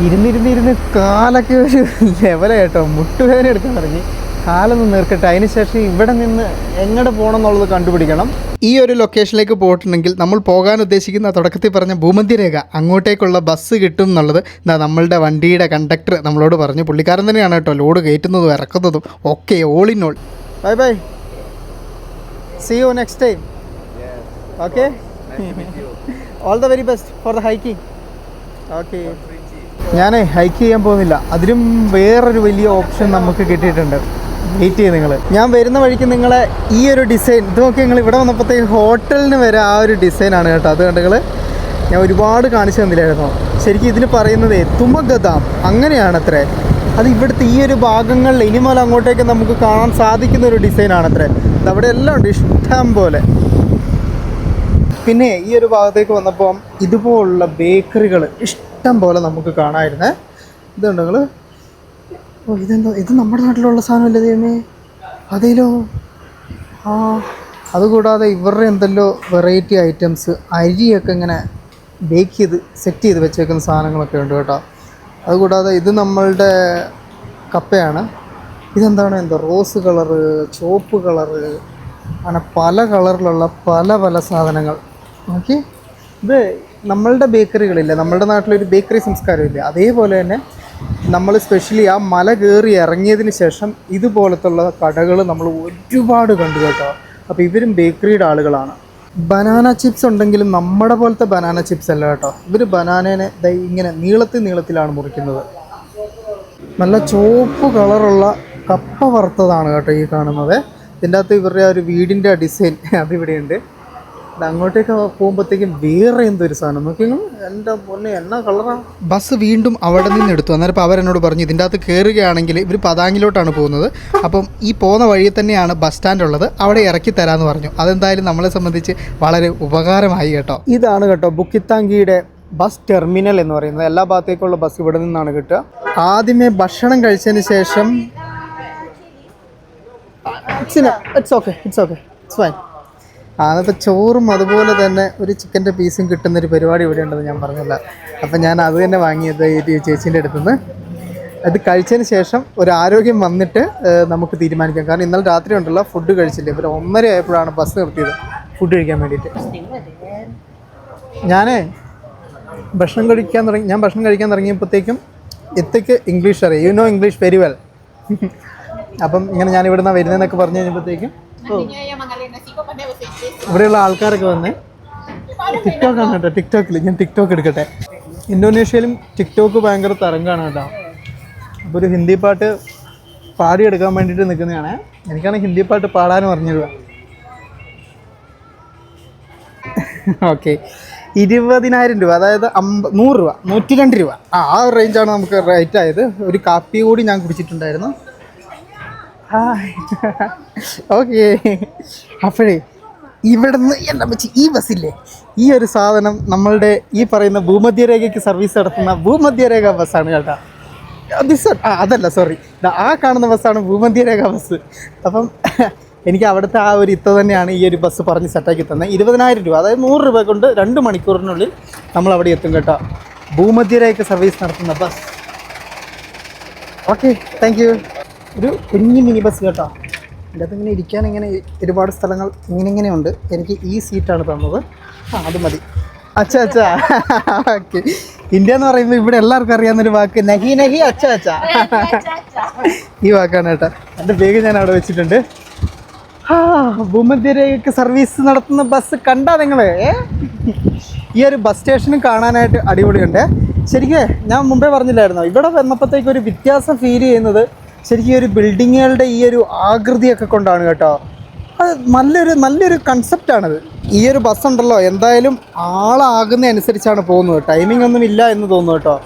[SPEAKER 1] ഇരുന്നിരുന്നിരുന്ന് കാലൊക്കെ ഒരു ലെവല കേട്ടോ മുട്ടുവേദന എടുക്കാൻ തുടങ്ങി. കാലൊന്ന് നീർക്കട്ടെ. അതിനുശേഷം ഇവിടെ നിന്ന് എങ്ങോട്ട് പോകണം എന്നുള്ളത് കണ്ടുപിടിക്കണം. ഈ ഒരു ലൊക്കേഷനിലേക്ക് പോയിട്ടുണ്ടെങ്കിൽ നമ്മൾ പോകാൻ ഉദ്ദേശിക്കുന്ന തുടക്കത്തിൽ പറഞ്ഞ ഭൂമധ്യരേഖ അങ്ങോട്ടേക്കുള്ള ബസ് കിട്ടും എന്നുള്ളത് എന്താ നമ്മളുടെ വണ്ടിയുടെ കണ്ടക്ടർ നമ്മളോട് പറഞ്ഞു. പുള്ളിക്കാരൻ തന്നെയാണ് കേട്ടോ ലോഡ് കയറ്റുന്നതും ഇറക്കുന്നതും ഒക്കെ all in all bye bye see Nice to meet you. All the very best for the hiking. Okay. ഞാൻ ഹൈക്ക് ചെയ്യാൻ പോകുന്നില്ല. അതിലും വേറൊരു വലിയ ഓപ്ഷൻ നമുക്ക് കിട്ടിയിട്ടുണ്ട്. വെയിറ്റ് ചെയ്ത് നിങ്ങൾ ഞാൻ വരുന്ന വഴിക്ക് നിങ്ങളെ ഈ ഒരു ഡിസൈൻ ഇത് നോക്കി നിങ്ങൾ ഇവിടെ വന്നപ്പോഴത്തേക്ക് ഹോട്ടലിന് വരെ ആ ഒരു ഡിസൈനാണ് കേട്ടോ. അത് കണ്ടുകൾ ഞാൻ ഒരുപാട് കാണിച്ചു തന്നില്ലായിരുന്നു. ശരിക്കും ഇതിന് പറയുന്നത് തുമഗദാം അങ്ങനെയാണ് അത്രേ അത് ഇവിടുത്തെ ഈ ഒരു ഭാഗങ്ങളിൽ ഇനി അങ്ങോട്ടേക്ക് നമുക്ക് കാണാൻ സാധിക്കുന്ന ഒരു ഡിസൈനാണത്രേ ഇത് അവിടെ എല്ലാം ഉണ്ട് ഇഷ്ടം പോലെ. പിന്നെ ഈ ഒരു ഭാഗത്തേക്ക് വന്നപ്പോൾ ഇതുപോലുള്ള ബേക്കറികൾ ഇഷ്ടം പോലെ നമുക്ക് കാണാമായിരുന്നേ. ഇതുണ്ട് നിങ്ങൾ ഓ ഇതെന്തോ? ഇത് നമ്മുടെ നാട്ടിലുള്ള സാധനമല്ലേ ദൈവമേ? അതേലോ? ആ അതുകൂടാതെ ഇവരുടെ എന്തെല്ലോ വെറൈറ്റി ഐറ്റംസ് അരിയൊക്കെ ഇങ്ങനെ ബേക്ക് ചെയ്ത് സെറ്റ് ചെയ്ത് വെച്ചേക്കുന്ന സാധനങ്ങളൊക്കെ ഉണ്ട് കേട്ടോ. അതുകൂടാതെ ഇത് നമ്മളുടെ കപ്പയാണ്. ഇതെന്താണ്? എന്താ റോസ് കളറ് ചുവപ്പ് കളറ് അങ്ങനെ പല കളറിലുള്ള പല പല സാധനങ്ങൾ. ഓക്കെ ഇത് നമ്മളുടെ ബേക്കറികളില്ല. നമ്മളുടെ നാട്ടിലൊരു ബേക്കറി സംസ്കാരമില്ല. അതേപോലെ തന്നെ നമ്മൾ സ്പെഷ്യലി ആ മല കയറി ഇറങ്ങിയതിന് ശേഷം ഇതുപോലത്തുള്ള കടകൾ നമ്മൾ ഒരുപാട് കണ്ടു കേട്ടോ. അപ്പോൾ ഇവരും ബേക്കറിയുടെ ആളുകളാണ്. ബനാന ചിപ്സ് ഉണ്ടെങ്കിലും നമ്മുടെ പോലത്തെ ബനാന ചിപ്സ് അല്ല കേട്ടോ. ഇവർ ബനാനേനെ ഇങ്ങനെ നീളത്തിൽ നീളത്തിലാണ് മുറിക്കുന്നത്. നല്ല ചുവപ്പ് കളറുള്ള കപ്പ വറുത്തതാണ് കേട്ടോ ഈ കാണുന്നത്. ഇതിന്റെ അകത്ത് ഇവരുടെ ഒരു വീടിന്റെ ഡിസൈൻ അതിവിടെയുണ്ട് അങ്ങോട്ടേക്ക് പോകുമ്പോഴത്തേക്കും വേറെ എന്തൊരു സാധനം? നോക്കി എന്റെ പൊന്നെ എന്നാ കളറാ? ബസ് വീണ്ടും അവിടെ നിന്ന് എടുത്തു. അന്നേരം അപ്പോൾ അവരെന്നോട് പറഞ്ഞു ഇതിന്റെ അകത്ത് കയറുകയാണെങ്കിൽ ഇവർ പതാങ്ങിലോട്ടാണ് പോകുന്നത്. അപ്പം ഈ പോകുന്ന വഴി തന്നെയാണ് ബസ് സ്റ്റാൻഡ് ഉള്ളത്. അവിടെ ഇറക്കി തരാമെന്ന് പറഞ്ഞു. അതെന്തായാലും നമ്മളെ സംബന്ധിച്ച് വളരെ ഉപകാരമായി കേട്ടോ. ഇതാണ് കേട്ടോ ബുക്കിത്താങ്കിയുടെ ബസ് ടെർമിനൽ എന്ന് പറയുന്നത്. എല്ലാ ഭാഗത്തേക്കുള്ള ബസ് ഇവിടെ നിന്നാണ് കിട്ടുക. ആദ്യമേ ഭക്ഷണം കഴിച്ചതിന് ശേഷം it's okay it's okay it's fine അന്നത്തെ ചോറും അതുപോലെ തന്നെ ഒരു ചിക്കന്റെ പീസും കിട്ടുന്നൊരു പരിപാടി ഇവിടെ ഉണ്ടെന്ന് ഞാൻ പറഞ്ഞില്ല. അപ്പം ഞാൻ അത് തന്നെ വാങ്ങിയത് ഈ ചേച്ചീന്റെ അടുത്തുനിന്ന് അത് കഴിച്ചതിന് ശേഷം ഒരു ആരോഗ്യം വന്നിട്ട് നമുക്ക് തീരുമാനിക്കാം. കാരണം ഇന്നലെ രാത്രി ഉണ്ടല്ലോ ഫുഡ് കഴിച്ചില്ല. ഇവർ ഒന്നര ആയപ്പോഴാണ് ബസ് നിർത്തിയത്. ഫുഡ് കഴിക്കാൻ വേണ്ടിയിട്ട്. ഞാനേ ഭക്ഷണം കഴിക്കാൻ തുടങ്ങി ഞാൻ ഭക്ഷണം കഴിക്കാൻ തുടങ്ങിയപ്പോഴത്തേക്കും എത്തയ്ക്ക് ഇംഗ്ലീഷ് അറിയാം. You know English very well അപ്പം ഇങ്ങനെ ഞാൻ ഇവിടെ നിന്ന് വരുന്നതെന്നൊക്കെ പറഞ്ഞു കഴിഞ്ഞപ്പോഴത്തേക്കും. ഇവിടെയുള്ള ആൾക്കാരൊക്കെ വന്ന് ടിക്ടോക്ക് ആണ് കേട്ടോ ടിക്ടോക്കിൽ ഞാൻ ടിക്ടോക്ക് എടുക്കട്ടെ. ഇന്തോനേഷ്യയിലും ടിക്ടോക്ക് ഭയങ്കര തരംഗമാണ് കേട്ടോ. അപ്പോൾ ഒരു ഹിന്ദി പാട്ട് പാടിയെടുക്കാൻ വേണ്ടിയിട്ട് നിൽക്കുന്നതാണ്. എനിക്കാണെങ്കിൽ ഹിന്ദി പാട്ട് പാടാനും അറിഞ്ഞില്ല ഓക്കെ. ഇരുപതിനായിരം രൂപ അതായത് അമ്പ നൂറ് രൂപ നൂറ്റി രണ്ട് രൂപ. ആ ആ റേഞ്ചാണ് നമുക്ക് റേറ്റ് ആയത്. ഒരു കാപ്പി കൂടി ഞാൻ കുടിച്ചിട്ടുണ്ടായിരുന്നു. ഹായ് ഓക്കെ അപ്പോഴേ ഇവിടുന്ന് എന്താ വെച്ച് ഈ ബസ്സില്ലേ? ഈ ഒരു സാധനം നമ്മളുടെ ഈ പറയുന്ന ഭൂമധ്യരേഖയ്ക്ക് സർവീസ് നടത്തുന്ന ഭൂമധ്യരേഖ ബസ്സാണ് കേട്ടോ. ദിസ് ആ അതല്ല സോറി ആ കാണുന്ന ബസ്സാണ് ഭൂമധ്യരേഖ ബസ്. അപ്പം എനിക്ക് അവിടുത്തെ ആ ഒരു ഇത്ത തന്നെയാണ് ഈ ഒരു ബസ് പറഞ്ഞ് സെറ്റാക്കി തന്നെ ഇരുപതിനായിരം രൂപ അതായത് നൂറ് രൂപ കൊണ്ട് രണ്ട് മണിക്കൂറിനുള്ളിൽ നമ്മൾ അവിടെ എത്തും കേട്ടോ. ഭൂമധ്യരേഖ സർവീസ് നടത്തുന്ന ബസ്. ഓക്കെ താങ്ക് ഒരു കുഞ്ഞു മിനി ബസ് കേട്ടോ. എന്റെ അത് ഇങ്ങനെ ഇരിക്കാൻ ഇങ്ങനെ ഒരുപാട് സ്ഥലങ്ങൾ ഇങ്ങനെ ഇങ്ങനെയുണ്ട് എനിക്ക് ഈ സീറ്റാണ് തന്നത്. ആ അത് മതി. അച്ഛാ അച്ഛാ. ഓക്കെ ഇന്ത്യ എന്ന് പറയുമ്പോൾ ഇവിടെ എല്ലാവർക്കും അറിയാവുന്നൊരു വാക്ക് നഹി നഹി അച്ഛാ അച്ഛാ. ഈ വാക്കാണ് കേട്ടോ. എന്റെ ബാഗ് ഞാൻ അവിടെ വെച്ചിട്ടുണ്ട്. ആ ഭൂമധ്യരേഖയ്ക്ക് സർവീസ് നടത്തുന്ന ബസ് കണ്ടാ നിങ്ങൾ ഈ ഒരു ബസ് സ്റ്റേഷനും കാണാനായിട്ട് അടിപൊളിയുണ്ട്. ശരിക്കും ഞാൻ മുമ്പേ പറഞ്ഞില്ലായിരുന്നോ? ഇവിടെ വന്നപ്പോഴത്തേക്ക് ഒരു വ്യത്യാസം ഫീൽ ചെയ്യുന്നത് ശരിക്കും ഒരു ബിൽഡിങ്ങുകളുടെ ഈ ഒരു ആകൃതിയൊക്കെ കൊണ്ടാണ് കേട്ടോ. അത് നല്ലൊരു നല്ലൊരു കൺസെപ്റ്റാണത് ഈ ഒരു ബസ് ഉണ്ടല്ലോ എന്തായാലും ആളാകുന്ന അനുസരിച്ചാണ് പോകുന്നത്. ടൈമിംഗ് ഒന്നും ഇല്ല എന്ന് തോന്നുന്നു കേട്ടോ.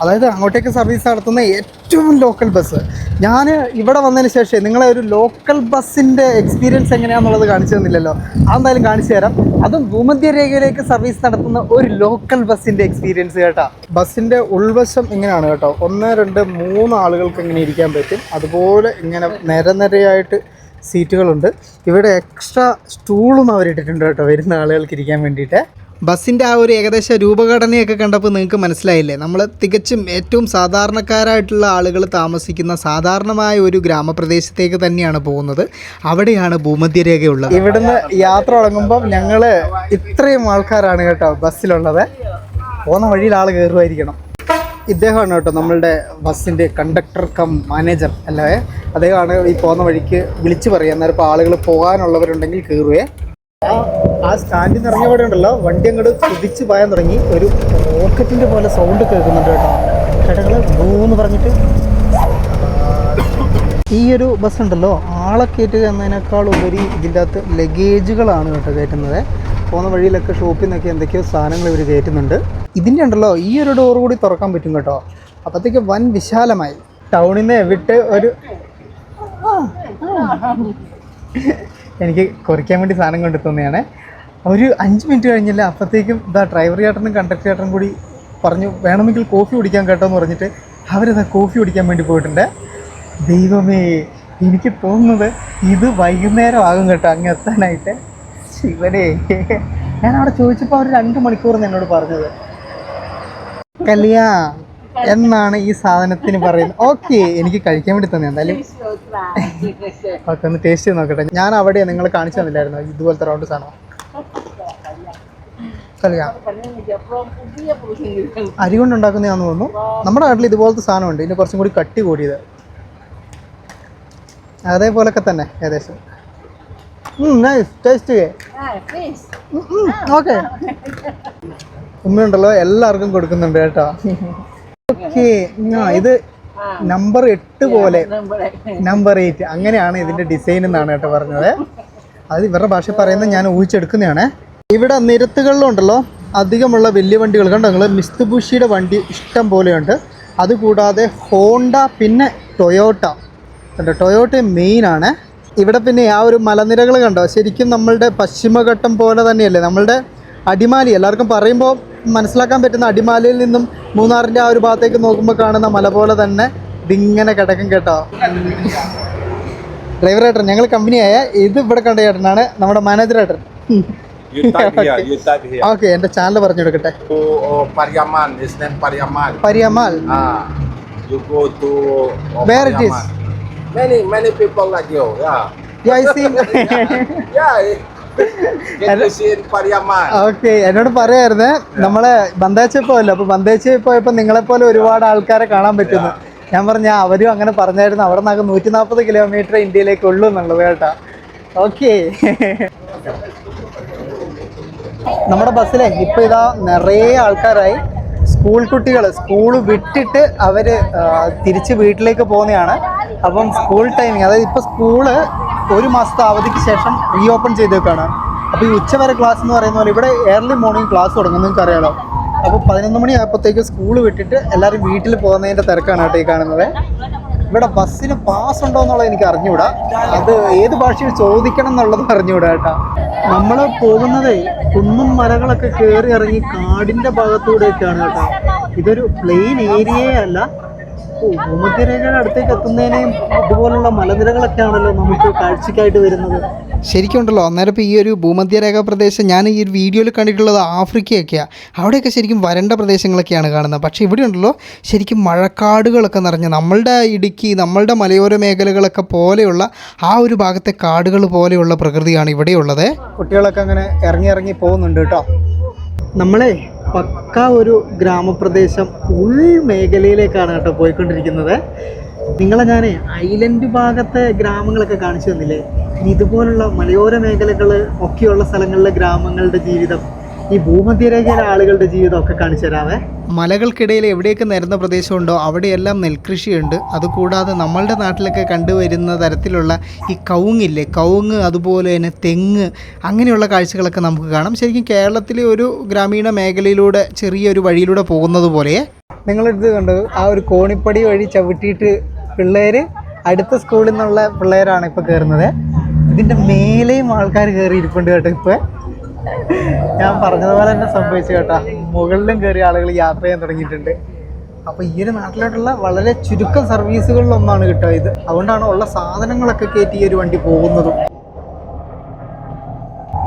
[SPEAKER 1] അതായത് അങ്ങോട്ടേക്ക് സർവീസ് നടത്തുന്ന ഏറ്റവും ലോക്കൽ ബസ് ഞാൻ ഇവിടെ വന്നതിന് ശേഷം നിങ്ങളെ ഒരു ലോക്കൽ ബസ്സിന്റെ എക്സ്പീരിയൻസ് എങ്ങനെയാണെന്നുള്ളത് കാണിച്ചു തന്നില്ലല്ലോ. അതെന്തായാലും കാണിച്ചു തരാം. അതും ഭൂമധ്യരേഖയിലേക്ക് സർവീസ് നടത്തുന്ന ഒരു ലോക്കൽ ബസ്സിന്റെ എക്സ്പീരിയൻസ് കേട്ടോ. ബസ്സിന്റെ ഉൾവശം ഇങ്ങനെയാണ് കേട്ടോ. ഒന്ന് രണ്ട് മൂന്ന് ആളുകൾക്ക് ഇങ്ങനെ ഇരിക്കാൻ പറ്റും. അതുപോലെ ഇങ്ങനെ നിരനിരയായിട്ട് സീറ്റുകളുണ്ട് ഇവിടെ എക്സ്ട്രാ സ്റ്റൂളും അവരിട്ടിട്ടുണ്ട് കേട്ടോ. വരുന്ന ആളുകൾക്ക് ഇരിക്കാൻ വേണ്ടിയിട്ട്. ബസ്സിന്റെ ആ ഒരു ഏകദേശ രൂപഘടനയൊക്കെ കണ്ടപ്പോൾ നിങ്ങൾക്ക് മനസ്സിലായില്ലേ? നമ്മൾ തികച്ചും ഏറ്റവും സാധാരണക്കാരായിട്ടുള്ള ആളുകൾ താമസിക്കുന്ന സാധാരണമായ ഒരു ഗ്രാമപ്രദേശത്തേക്ക് തന്നെയാണ് പോകുന്നത്. അവിടെയാണ് ഭൂമധ്യരേഖയുള്ളത്. ഇവിടുന്ന് യാത്ര തുടങ്ങുമ്പോൾ ഞങ്ങൾ ഇത്രയും ആൾക്കാരാണ് കേട്ടോ ബസ്സിലുള്ളത്. പോകുന്ന വഴിയിൽ ആൾ കയറുമായിരിക്കണം ഇദ്ദേഹമാണ് കേട്ടോ നമ്മളുടെ ബസ്സിന്റെ കണ്ടക്ടർ കം മാനേജർ അല്ലേ? അദ്ദേഹമാണ് ഈ പോകുന്ന വഴിക്ക് വിളിച്ചു പറയുക അന്നേരം ഇപ്പോൾ ആളുകൾ പോകാനുള്ളവരുണ്ടെങ്കിൽ കയറുവേ ആ ആ സ്റ്റാൻഡിൽ നിന്ന് ഇറങ്ങിയ ഉണ്ടല്ലോ വണ്ടി അങ്ങോട്ട് കുതിച്ച് പായാൻ തുടങ്ങി. ഒരു റോക്കറ്റിന്റെ പോലെ സൗണ്ട് കേൾക്കുന്നുണ്ട് കേട്ടോ. ചേട്ടങ്ങൾ എന്ന് പറഞ്ഞിട്ട്. ഈ ഒരു ബസ് ഉണ്ടല്ലോ. ആളെ കയറ്റുക എന്നതിനേക്കാൾ ഉപരി ഇതിന്റെ അകത്ത് ലഗേജുകളാണ് കേട്ടോ കയറ്റുന്നത്. പോകുന്ന വഴിയിലൊക്കെ ഷോപ്പിൽ നിന്നൊക്കെ എന്തൊക്കെയോ സാധനങ്ങൾ ഇവർ കയറ്റുന്നുണ്ട്. ഇതിന്റെ ഉണ്ടല്ലോ ഈ ഒരു ഡോർ കൂടി തുറക്കാൻ പറ്റും കേട്ടോ. അപ്പോഴത്തേക്ക് വൻ വിശാലമായി. ടൗണിൽ നിന്ന് വിട്ട് ഒരു. എനിക്ക് കുറയ്ക്കാൻ വേണ്ടി സാധനം കൊണ്ടു തന്നെയാണ്. ഒരു അഞ്ച് മിനിറ്റ് കഴിഞ്ഞില്ല അപ്പോഴത്തേക്കും ഇതാ ഡ്രൈവർ ചേട്ടനും കണ്ടക്ടർ ചേട്ടനും കൂടി പറഞ്ഞു വേണമെങ്കിൽ കോഫി കുടിക്കാൻ കേട്ടോ എന്ന് പറഞ്ഞിട്ട് അവരത് കോഫി കുടിക്കാൻ വേണ്ടി പോയിട്ടുണ്ട്. ദൈവമേ എനിക്ക് തോന്നുന്നത് ഇത് വൈകുന്നേരം ആകും കേട്ടോ അങ്ങ് എത്താനായിട്ട്. ശിവനെ ഞാൻ അവിടെ ചോദിച്ചപ്പോൾ അവർ രണ്ട് മണിക്കൂർ എന്നോട് പറഞ്ഞത്. കല്യാ എന്നാണ് ഈ സാധനത്തിന് പറയുന്നത്. ഓക്കെ എനിക്ക് കഴിക്കാൻ വേണ്ടി തന്നെ എന്തായാലും. ഓക്കെ ഒന്ന് ടേസ്റ്റ് ചെയ്ത് നോക്കട്ടെ. ഞാൻ അവിടെ നിങ്ങൾ കാണിച്ചു തന്നില്ലായിരുന്നു? ഇതുപോലത്തെ റൗണ്ട് സാധനം. കളിയാ. അരി കൊണ്ടുണ്ടാക്കുന്നതാന്ന് തോന്നുന്നു. നമ്മുടെ നാട്ടിൽ ഇതുപോലത്തെ സാധനമുണ്ട്. ഇതിന് കുറച്ചും കൂടി കട്ടി കൂടിയത്. അതേപോലൊക്കെ തന്നെ ഏകദേശം. നൈസ് ഉമ്മയുണ്ടല്ലോ എല്ലാവർക്കും കൊടുക്കുന്നുണ്ട് കേട്ടോ. ഓക്കെ. ഇത് നമ്പർ എട്ട് പോലെ. നമ്പർ എയ്റ്റ് അങ്ങനെയാണ് ഇതിന്റെ ഡിസൈൻ എന്നാണ് കേട്ടോ പറഞ്ഞത്. അത് ഇവരുടെ ഭാഷ പറയുന്നത് ഞാൻ ഊഹിച്ചെടുക്കുന്നതാണ്. ഇവിടെ നിരത്തുകളിലുണ്ടല്ലോ. അധികമുള്ള വലിയ വണ്ടികൾ. കണ്ടോ നിങ്ങൾ മിസ്തുബുഷിയുടെ വണ്ടി ഇഷ്ടം പോലെയുണ്ട്. അതുകൂടാതെ ഹോണ്ട പിന്നെ ടൊയോട്ട. കണ്ടോ? ടൊയോട്ട മെയിൻ ആണ്. ഇവിടെ പിന്നെ ആ ഒരു മലനിരകൾ കണ്ടോ? ശരിക്കും നമ്മളുടെ പശ്ചിമഘട്ടം പോലെ തന്നെയല്ലേ? നമ്മളുടെ അടിമാലി എല്ലാവർക്കും പറയുമ്പോൾ മനസ്സിലാക്കാൻ പറ്റുന്ന അടിമാലിയിൽ നിന്നും മൂന്നാറിന്റെ ആ ഒരു ഭാഗത്തേക്ക് നോക്കുമ്പോൾ കാണുന്ന മല പോലെ തന്നെ ഇതിങ്ങനെ കിടക്കും കേട്ടോ ഡ്രൈവർ ഏട്ടൻ ഞങ്ങൾ കമ്പനിയായ ഇത് ഇവിടെ കണ്ട ഏട്ടനാണ് നമ്മുടെ മാനേജർ ഏട്ടൻ. ഓക്കെ എന്റെ ചാനൽ പറഞ്ഞു കൊടുക്കട്ടെ. പരിയമാൽ?
[SPEAKER 4] Many, many people like you, yeah. Yeah, see.
[SPEAKER 1] Okay എന്നോട് പറയായിരുന്നേ നമ്മളെ ബന്ദേച്ചി പോയല്ലോ അപ്പൊ ബന്ദേച്ചി പോയപ്പോ നിങ്ങളെ പോലെ ഒരുപാട് ആൾക്കാരെ കാണാൻ പറ്റുന്നു. ഞാൻ പറഞ്ഞ അവരും അങ്ങനെ പറഞ്ഞായിരുന്നു അവിടെ നിന്നൊക്കെ നൂറ്റി നാൽപ്പത് കിലോമീറ്റർ ഇന്ത്യയിലേക്ക് ഉള്ളൂ എന്നുള്ളത് കേട്ടോ. ഓക്കെ. നമ്മുടെ ബസ്സിലെ ഇപ്പൊ ഇതാ നിറയെ ആൾക്കാരായി. സ്കൂൾ കുട്ടികൾ സ്കൂൾ വിട്ടിട്ട് അവർ ആ, തിരിച്ച് വീട്ടിലേക്ക് പോകുന്നതാണ്. അപ്പം സ്കൂൾ ടൈമിങ് അതായത് ഇപ്പൊ സ്കൂൾ ഒരു മാസത്തെ അവധിക്ക് ശേഷം റീ ഓപ്പൺ ചെയ്തേക്കാണ്. അപ്പോൾ ഈ ഉച്ചവരെ ക്ലാസ് എന്ന് പറയുന്ന പോലെ ഇവിടെ ഏർലി മോർണിംഗ് ക്ലാസ് തുടങ്ങും നിങ്ങൾക്ക് അറിയാലോ അപ്പോൾ പതിനൊന്ന് മണി ആയപ്പോഴത്തേക്ക് സ്കൂൾ വിട്ടിട്ട് എല്ലാവരും വീട്ടിൽ പോകുന്നതിന്റെ തിരക്കാണ് കേട്ടോ ഈ കാണുന്നത്. ഇവിടെ ബസ്സിന് പാസ് ഉണ്ടോ എന്നുള്ളത് എനിക്ക് അറിഞ്ഞുകൂടാ. അത് ഏത് ഭാഷയിൽ ചോദിക്കണം എന്നുള്ളത് അറിഞ്ഞുകൂടാ കേട്ടോ. നമ്മൾ പോകുന്നത് കുന്നും മലകളൊക്കെ കയറി ഇറങ്ങി കാടിന്റെ ഭാഗത്തൂടെയൊക്കെയാണ് കേട്ടോ. ഇതൊരു പ്ലെയിൻ ഏരിയയേ അല്ല. ഭൂമധ്യരേഖയുടെ അടുത്തേക്ക് എത്തുന്നതിനെയും ഇതുപോലുള്ള മലനിരകളൊക്കെ ആണല്ലോ നമുക്ക് കാഴ്ചക്കായിട്ട് വരുന്നത്. ശരിക്കും ഉണ്ടല്ലോ അന്നേരം ഇപ്പോൾ ഈ ഒരു ഭൂമധ്യരേഖ പ്രദേശം ഞാൻ ഈ ഒരു വീഡിയോയിൽ കണ്ടിട്ടുള്ളത് ആഫ്രിക്കയൊക്കെയാണ് അവിടെയൊക്കെ ശരിക്കും വരണ്ട പ്രദേശങ്ങളൊക്കെയാണ് കാണുന്നത്. പക്ഷേ ഇവിടെ ഉണ്ടല്ലോ ശരിക്കും മഴക്കാടുകളൊക്കെ നിറഞ്ഞ നമ്മളുടെ ഇടുക്കി നമ്മളുടെ മലയോര മേഖലകളൊക്കെ പോലെയുള്ള ആ ഒരു ഭാഗത്തെ കാടുകൾ പോലെയുള്ള പ്രകൃതിയാണ് ഇവിടെയുള്ളത് കുട്ടികളൊക്കെ അങ്ങനെ ഇറങ്ങി ഇറങ്ങി പോകുന്നുണ്ട് കേട്ടോ. നമ്മളെ പക്ക ഒരു ഗ്രാമപ്രദേശം ഉൾമേഖലയിലേക്കാണ് കേട്ടോ പോയിക്കൊണ്ടിരിക്കുന്നത്. നിങ്ങളെ ഞാൻ ഐലൻഡ് ഭാഗത്തെ ഗ്രാമങ്ങളൊക്കെ കാണിച്ചു തന്നില്ലേ? ഇതുപോലുള്ള മലയോര മേഖലകൾ ഒക്കെയുള്ള സ്ഥലങ്ങളിലെ ഗ്രാമങ്ങളുടെ ജീവിതം ഈ ഭൂമധ്യരേഖയിലെ ആളുകളുടെ ജീവിതം ഒക്കെ കാണിച്ചു തരാമേ മലകൾക്കിടയിൽ എവിടെയൊക്കെ നിരന്ന പ്രദേശമുണ്ടോ അവിടെയെല്ലാം നെൽകൃഷിയുണ്ട്. അതുകൂടാതെ നമ്മളുടെ നാട്ടിലൊക്കെ കണ്ടുവരുന്ന തരത്തിലുള്ള ഈ കൗങ്ങില്ലേ കൗങ്ങ് അതുപോലെ തന്നെ തെങ്ങ് അങ്ങനെയുള്ള കാഴ്ചകളൊക്കെ നമുക്ക് കാണാം. ശരിക്കും കേരളത്തിലെ ഒരു ഗ്രാമീണ മേഖലയിലൂടെ ചെറിയൊരു വഴിയിലൂടെ പോകുന്നത് പോലെ. നിങ്ങളിത് കണ്ടു ആ ഒരു കോണിപ്പടി വഴി ചവിട്ടിയിട്ട് പിള്ളേർ അടുത്ത സ്കൂളിൽ നിന്നുള്ള പിള്ളേരാണ് ഇപ്പോൾ കയറുന്നത് ഇതിന്റെ മേലെയും ആൾക്കാർ കയറി ഇരിപ്പുണ്ട് കേട്ടോ ഇപ്പോൾ ഞാൻ പറഞ്ഞതുപോലെ തന്നെ സംഭവിച്ചു കേട്ടോ. മുകളിലും കയറിയ ആളുകൾ യാത്ര ചെയ്യാൻ തുടങ്ങിയിട്ടുണ്ട്. അപ്പോൾ ഈ ഒരു നാട്ടിലോട്ടുള്ള വളരെ ചുരുക്കം സർവീസുകളിൽ ഒന്നാണ് കേട്ടോ ഇത്. അതുകൊണ്ടാണ് ഉള്ള സാധനങ്ങളൊക്കെ കയറ്റി ഈ ഒരു വണ്ടി പോകുന്നതും.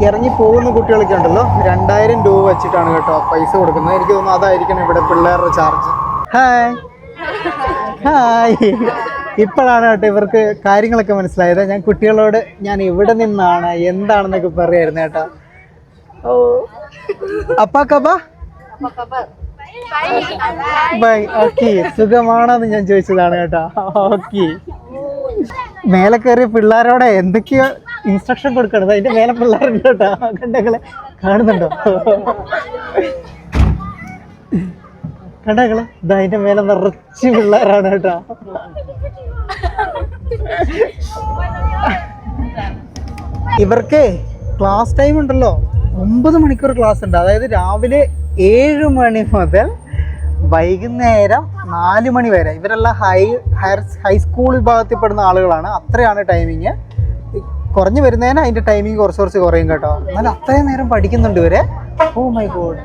[SPEAKER 1] ഇറങ്ങി പോകുന്ന കുട്ടികളൊക്കെ ഉണ്ടല്ലോ രണ്ടായിരം രൂപ വെച്ചിട്ടാണ് കേട്ടോ പൈസ കൊടുക്കുന്നത്. എനിക്ക് തോന്നുന്നു അതായിരിക്കണം ഇവിടെ പിള്ളേരുടെ ചാർജ് ഹായ് ഹായ് ഇപ്പോഴാണ് കേട്ടോ ഇവർക്ക് കാര്യങ്ങളൊക്കെ മനസ്സിലായത്. ഞാൻ കുട്ടികളോട് ഞാൻ ഇവിടെ നിന്നാണ്? എന്താണെന്നൊക്കെ പറയായിരുന്നു കേട്ടോ. ഓ അപ്പാക്കപ്പ ബൈ ഓക്കെ സുഖമാണോന്ന് ഞാൻ ചോദിച്ചതാണ് കേട്ടോ. ഓക്കെ. മേലെ കയറിയ പിള്ളേരോടെ എന്തൊക്കെയോ ഇൻസ്ട്രക്ഷൻ കൊടുക്കണത്. അതിന്റെ മേലെ പിള്ളേരുണ്ട് കേട്ടോ. കണ്ടകളെ കാണുന്നുണ്ടോ? കണ്ടകളെ ഇതാ അതിന്റെ മേലെ നിറച്ച് പിള്ളേരാണ് കേട്ടോ. ഇവർക്ക് ക്ലാസ് ടൈം ഉണ്ടല്ലോ. ഒമ്പത് മണിക്കൂർ ക്ലാസ് ഉണ്ട്. അതായത് രാവിലെ ഏഴ് മണി മുതൽ വൈകുന്നേരം നാല് മണി വരെ. ഇവരെല്ലാം ഹൈ ഹയർ ഹൈസ്കൂൾ വിഭാഗത്തിൽപ്പെടുന്ന ആളുകളാണ്. അത്രയാണ് ടൈമിങ് കുറഞ്ഞു വരുന്നതിന് അതിന്റെ ടൈമിങ് കുറച്ച് കുറച്ച് കുറയും കേട്ടോ. എന്നാൽ അത്രയും നേരം പഠിക്കുന്നുണ്ട് ഇവരെ. Oh my God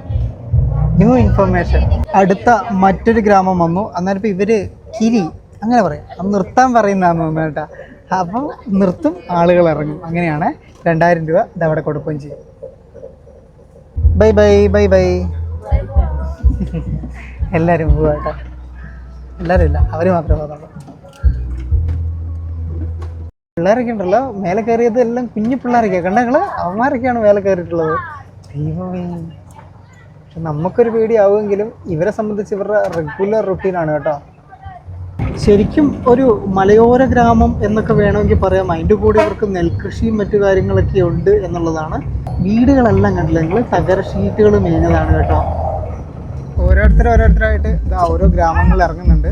[SPEAKER 1] new information അടുത്ത മറ്റൊരു ഗ്രാമം വന്നു. അന്നേരം ഇപ്പം ഇവർ കിരി. അങ്ങനെ പറയാം. നിർത്താൻ പറയുന്നതാന്ന് തോന്നുന്നു കേട്ടോ അപ്പം നിർത്തും ആളുകൾ ഇറങ്ങും. അങ്ങനെയാണ് രണ്ടായിരം രൂപ ഇതവിടെ കൊടുക്കുകയും ചെയ്യും. ബൈ ബൈ ബൈ ബൈ എല്ലാവരും പോവാട്ട എല്ലാവരും ഇല്ല അവർ മാത്രമേ പോകുന്നുള്ളൂ പിള്ളേരൊക്കെ ഉണ്ടല്ലോ മേലെ കയറിയത് എല്ലാം കുഞ്ഞു പിള്ളേരൊക്കെ കണ്ട ഞങ്ങൾ അവന്മാരൊക്കെയാണ് മേലെ കയറിയിട്ടുള്ളത്. ദൈവമേ. പക്ഷെ നമുക്കൊരു പേടിയാവുമെങ്കിലും ഇവരെ സംബന്ധിച്ച് ഇവരുടെ റെഗുലർ റുട്ടീനാണ് കേട്ടോ. ശരിക്കും ഒരു മലയോര ഗ്രാമം എന്നൊക്കെ വേണമെങ്കിൽ പറയാം. അതിന്റെ കൂടെ ഇവർക്ക് നെൽകൃഷിയും മറ്റു കാര്യങ്ങളൊക്കെ ഉണ്ട് എന്നുള്ളതാണ്. വീടുകളെല്ലാം കണ്ടില്ല നിങ്ങൾ? തകര ഷീറ്റുകൾ മേഞ്ഞതാണ് കേട്ടോ. ഓരോരുത്തർ ഓരോരുത്തരായിട്ട് ഇതാ ഓരോ ഗ്രാമങ്ങളിൽ ഇറങ്ങുന്നുണ്ട്.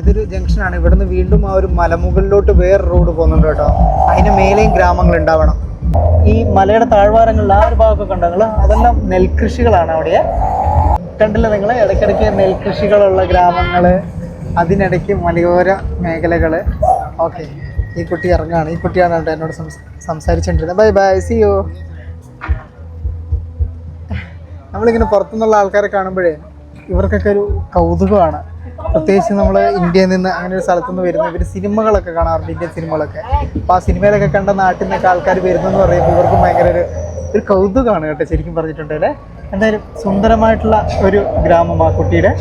[SPEAKER 1] ഇതൊരു ജംഗ്ഷനാണ്. ഇവിടുന്ന് വീണ്ടും ആ ഒരു മലമുകളിലോട്ട് വേറെ റോഡ് പോകുന്നുണ്ട് കേട്ടോ. അതിന് മേലെയും ഗ്രാമങ്ങൾ ഉണ്ടാവണം. ഈ മലയുടെ താഴ്വാരങ്ങളിൽ ആ ഒരു ഭാഗമൊക്കെ ഉണ്ടെങ്കിൽ അതെല്ലാം നെൽകൃഷികളാണ് അവിടെ കണ്ടില്ല നിങ്ങൾ? ഇടയ്ക്കിടയ്ക്ക് നെൽകൃഷികളുള്ള ഗ്രാമങ്ങൾ അതിനിടയ്ക്ക് മലയോര മേഖലകൾ ഓക്കെ. ഈ കുട്ടി ഇറങ്ങുകയാണ് ഈ കുട്ടിയാണ് കേട്ടോ എന്നോട് സംസ് സംസാരിച്ചുകൊണ്ടിരുന്നത് ബൈ ബൈ സി യു നമ്മളിങ്ങനെ പുറത്തുനിന്നുള്ള ആൾക്കാരെ കാണുമ്പോഴേ ഇവർക്കൊക്കെ ഒരു കൗതുകമാണ്. പ്രത്യേകിച്ച് നമ്മൾ ഇന്ത്യയിൽ നിന്ന് അങ്ങനെ ഒരു സ്ഥലത്തു നിന്ന് വരുന്ന ഇവർ സിനിമകളൊക്കെ കാണാറുണ്ട് ഇന്ത്യൻ സിനിമകളൊക്കെ. അപ്പോൾ ആ സിനിമയിലൊക്കെ കണ്ട നാട്ടിൽ നിന്നൊക്കെ ആൾക്കാർ വരുന്നെന്ന് പറയുമ്പോൾ ഇവർക്കും ഭയങ്കര ഒരു ഒരു കൗതുകമാണ് കേട്ടോ ശരിക്കും പറഞ്ഞിട്ടുണ്ടെങ്കിൽ എന്തായാലും സുന്ദരമായിട്ടുള്ള ഒരു ഗ്രാമം ആ കുട്ടിയുടെ.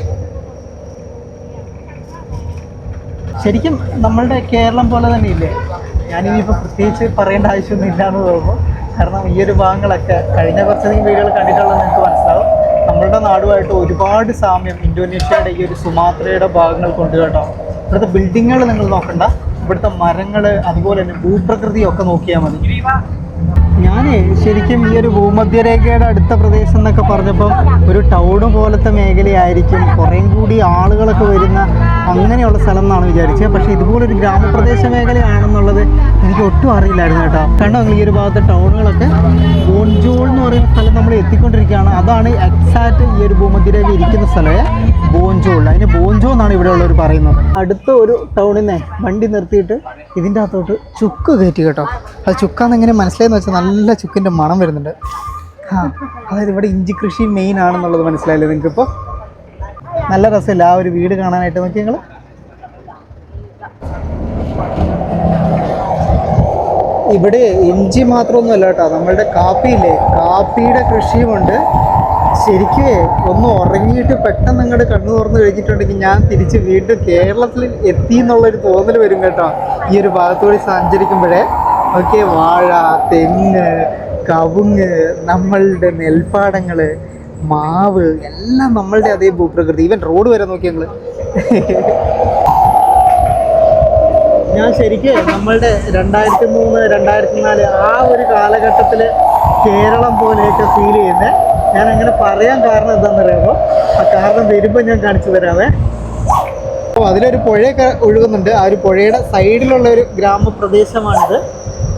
[SPEAKER 1] ശരിക്കും നമ്മളുടെ കേരളം പോലെ തന്നെ ഇല്ലേ? ഞാനിനിയിപ്പോൾ പ്രത്യേകിച്ച് പറയേണ്ട ആവശ്യമൊന്നും ഇല്ലാന്ന് തോന്നുന്നു. കാരണം ഈ ഒരു ഭാഗങ്ങളൊക്കെ കഴിഞ്ഞ കുറച്ചധികം വീഡിയോകൾ കണ്ടിട്ടുള്ളത് നിങ്ങൾക്ക് മനസ്സിലാവും. നമ്മളുടെ നാടുമായിട്ട് ഒരുപാട് സാമ്യം ഇന്തോനേഷ്യയുടെ ഈ ഒരു സുമാത്രയുടെ ഭാഗങ്ങൾ കൊണ്ട് കേട്ടോ. ഇവിടുത്തെ ബിൽഡിങ്ങുകൾ നിങ്ങൾ നോക്കണ്ട. ഇവിടുത്തെ മരങ്ങൾ അതുപോലെ തന്നെ ഭൂപ്രകൃതിയൊക്കെ നോക്കിയാൽ മതി. ഞാൻ ശരിക്കും ഈ ഒരു ഭൂമധ്യരേഖയുടെ അടുത്ത പ്രദേശം എന്നൊക്കെ പറഞ്ഞപ്പം ഒരു ടൗണ് പോലത്തെ മേഖലയായിരിക്കും. കുറേം കൂടി ആളുകളൊക്കെ വരുന്ന അങ്ങനെയുള്ള സ്ഥലം എന്നാണ് വിചാരിച്ചത്. പക്ഷേ ഇതുപോലൊരു ഗ്രാമപ്രദേശ മേഖലയാണെന്നുള്ളത് എനിക്ക് ഒട്ടും അറിയില്ലായിരുന്നു കേട്ടോ. കണ്ടോ ഈ ഒരു ഭാഗത്തെ ടൗണുകളൊക്കെ ബോൺജോൾ എന്ന് പറയുന്ന സ്ഥലം നമ്മൾ എത്തിക്കൊണ്ടിരിക്കുകയാണ്. അതാണ് എക്സാക്റ്റ് ഈ ഒരു ഭൂമധ്യരേഖ ഇരിക്കുന്ന സ്ഥലമേ ബോൺജോൾ. അതിന് ബോൺജോ എന്നാണ് ഇവിടെ ഉള്ളവർ പറയുന്നത്. അടുത്ത ഒരു ടൗണിൽ വണ്ടി നിർത്തിയിട്ട് ഇതിന്റെ അകത്തോട്ട് ചുക്ക് കയറ്റി കേട്ടോ. അത് ചുക്കാന്ന് എങ്ങനെ മനസ്സിലായെന്ന് വെച്ചാൽ നല്ല ചുക്കിന്റെ മണം വരുന്നുണ്ട്. ആ അതായത് ഇവിടെ ഇഞ്ചി കൃഷി മെയിൻ ആണെന്നുള്ളത് മനസ്സിലായില്ലേ നിങ്ങൾക്കിപ്പോൾ നല്ല രസമില്ല ആ ഒരു വീട് കാണാനായിട്ട് നോക്കി നിങ്ങൾ ഇവിടെ ഇഞ്ചി മാത്രമൊന്നുമല്ല കേട്ടോ നമ്മളുടെ കാപ്പിയില്ലേ? കാപ്പിയുടെ കൃഷിയുമുണ്ട്. ശരിക്കും ഒന്ന് ഉറങ്ങിയിട്ട് പെട്ടെന്ന് നിങ്ങളുടെ കണ്ണു തുറന്ന് കഴിഞ്ഞിട്ടുണ്ടെങ്കിൽ ഞാൻ തിരിച്ച് വീണ്ടും കേരളത്തിൽ എത്തി എന്നുള്ളൊരു തോന്നൽ വരും കേട്ടോ ഈ ഒരു ഭാഗത്തുകൂടി സഞ്ചരിക്കുമ്പോഴേ. ഓക്കെ വാഴ തെങ്ങ് കവുങ്ങ് നമ്മളുടെ നെൽപ്പാടങ്ങൾ മാവ് എല്ലാം നമ്മളുടെ അതേ ഭൂപ്രകൃതി. ഈവൻ റോഡ് വരെ നോക്കി ഞങ്ങൾ ഞാൻ ശരിക്കും നമ്മളുടെ രണ്ടായിരത്തി മൂന്ന് രണ്ടായിരത്തി നാല് ആ ഒരു കാലഘട്ടത്തിൽ കേരളം പോലെയൊക്കെ ഫീൽ ചെയ്യുന്നത് ഞാൻ അങ്ങനെ പറയാൻ കാരണം എന്താണെന്ന് അറിയാമോ ആ കാരണം വരുമ്പോൾ ഞാൻ കാണിച്ചു തരാമേ അപ്പോൾ അതിലൊരു പുഴയൊക്കെ ഒഴുകുന്നുണ്ട്. ആ ഒരു പുഴയുടെ സൈഡിലുള്ള ഒരു ഗ്രാമപ്രദേശമാണിത്.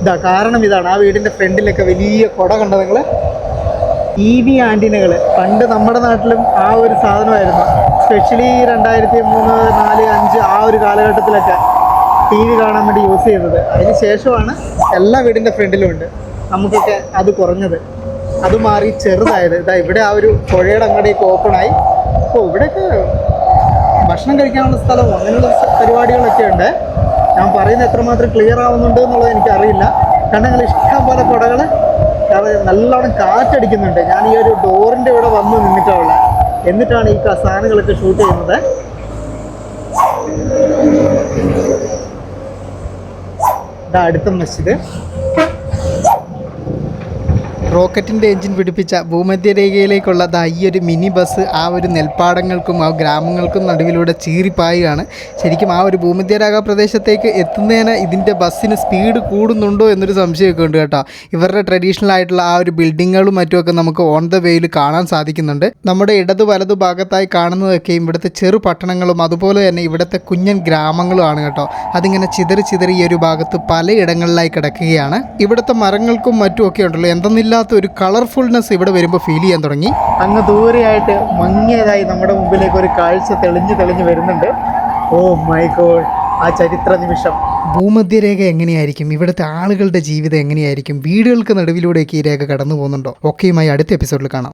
[SPEAKER 1] ഇതാ കാരണം ഇതാണ്. ആ വീടിന്റെ ഫ്രണ്ടിലൊക്കെ വലിയ കൊട കണ്ടോ നിങ്ങൾ ഇ വി ആന്റിനകൾ പണ്ട് നമ്മുടെ നാട്ടിലും ആ ഒരു സാധനമായിരുന്നു. സ്പെഷ്യലി രണ്ടായിരത്തി മൂന്ന് നാല് അഞ്ച് ആ ഒരു കാലഘട്ടത്തിലൊക്കെ ടി വി കാണാൻ വേണ്ടി യൂസ് ചെയ്തത്. അതിന് ശേഷമാണ് എല്ലാ വീടിന്റെ ഫ്രണ്ടിലും ഉണ്ട്. നമുക്കൊക്കെ അത് കുറഞ്ഞത്. അത് മാറി ചെറുതായത്. ഇതാ ഇവിടെ ആ ഒരു പുഴയുടെ അങ്ങോട്ടേക്ക് ഓപ്പണായി അപ്പോൾ ഇവിടെയൊക്കെ ഭക്ഷണം കഴിക്കാനുള്ള സ്ഥലം അങ്ങനെയുള്ള പരിപാടികളൊക്കെ ഉണ്ട്. ഞാൻ പറയുന്നത് എത്രമാത്രം ക്ലിയർ ആവുന്നുണ്ട് എന്നുള്ളത് എനിക്കറിയില്ല. കാരണം ഞങ്ങൾ ഇഷ്ടം പോലെ കുടകൾ നല്ലോണം കാറ്റടിക്കുന്നുണ്ട്. ഞാൻ ഈ ഒരു ഡോറിന്റെ ഇവിടെ വന്ന് നിന്നിട്ടുള്ളത് എന്നിട്ടാണ് ഈ സാധനങ്ങളൊക്കെ ഷൂട്ട് ചെയ്യുന്നത്. ഇതാ അടുത്ത മസ്ജിദ്. റോക്കറ്റിന്റെ എഞ്ചിൻ പിടിപ്പിച്ച ഭൂമധ്യരേഖയിലേക്കുള്ള ദാ ഈ ഒരു മിനി ബസ് ആ ഒരു നെൽപ്പാടങ്ങൾക്കും ആ ഗ്രാമങ്ങൾക്കും നടുവിലൂടെ ചീറിപ്പായുകയാണ്. ശരിക്കും ആ ഒരു ഭൂമധ്യരേഖ പ്രദേശത്തേക്ക് എത്തുന്നതിന് ഇതിന്റെ ബസ്സിന് സ്പീഡ് കൂടുന്നുണ്ടോ എന്നൊരു സംശയമൊക്കെ ഉണ്ട് കേട്ടോ. ഇവരുടെ ട്രഡീഷണൽ ആയിട്ടുള്ള ആ ഒരു ബിൽഡിങ്ങുകളും മറ്റുമൊക്കെ നമുക്ക് ഓൺ ദ വേയിൽ കാണാൻ സാധിക്കുന്നുണ്ട്. നമ്മുടെ ഇടതു വലതു ഭാഗത്തായി കാണുന്നതൊക്കെ ഇവിടുത്തെ ചെറു പട്ടണങ്ങളും അതുപോലെ തന്നെ ഇവിടുത്തെ കുഞ്ഞൻ ഗ്രാമങ്ങളുമാണ് കേട്ടോ. അതിങ്ങനെ ചിതറി ചിതറി ഈ ഒരു ഭാഗത്ത് പലയിടങ്ങളിലായി കിടക്കുകയാണ്. ഇവിടുത്തെ മരങ്ങൾക്കും മറ്റും ഒക്കെ ഉണ്ടല്ലോ എന്തെന്നില്ലാത്ത ഒരു കളർഫുൾനെസ് ഇവിടെ വരുമ്പോൾ ഫീൽ ചെയ്യാൻ തുടങ്ങി. അങ്ങ് ദൂരെയായിട്ട് മങ്ങിയതായി നമ്മുടെ മുമ്പിലേക്ക് ഒരു കാഴ്ച തെളിഞ്ഞു തെളിഞ്ഞു വരുന്നുണ്ട്. ഓ മൈ ഗോഡ് ആ ചരിത്ര നിമിഷം. ഭൂമധ്യരേഖ എങ്ങനെയായിരിക്കും? ഇവിടുത്തെ ആളുകളുടെ ജീവിതം എങ്ങനെയായിരിക്കും? വീടുകൾക്ക് നടുവിലൂടെയൊക്കെ ഈ രേഖ കടന്നു പോകുന്നുണ്ടോ ഒക്കെയുമായി അടുത്ത എപ്പിസോഡിൽ കാണാം.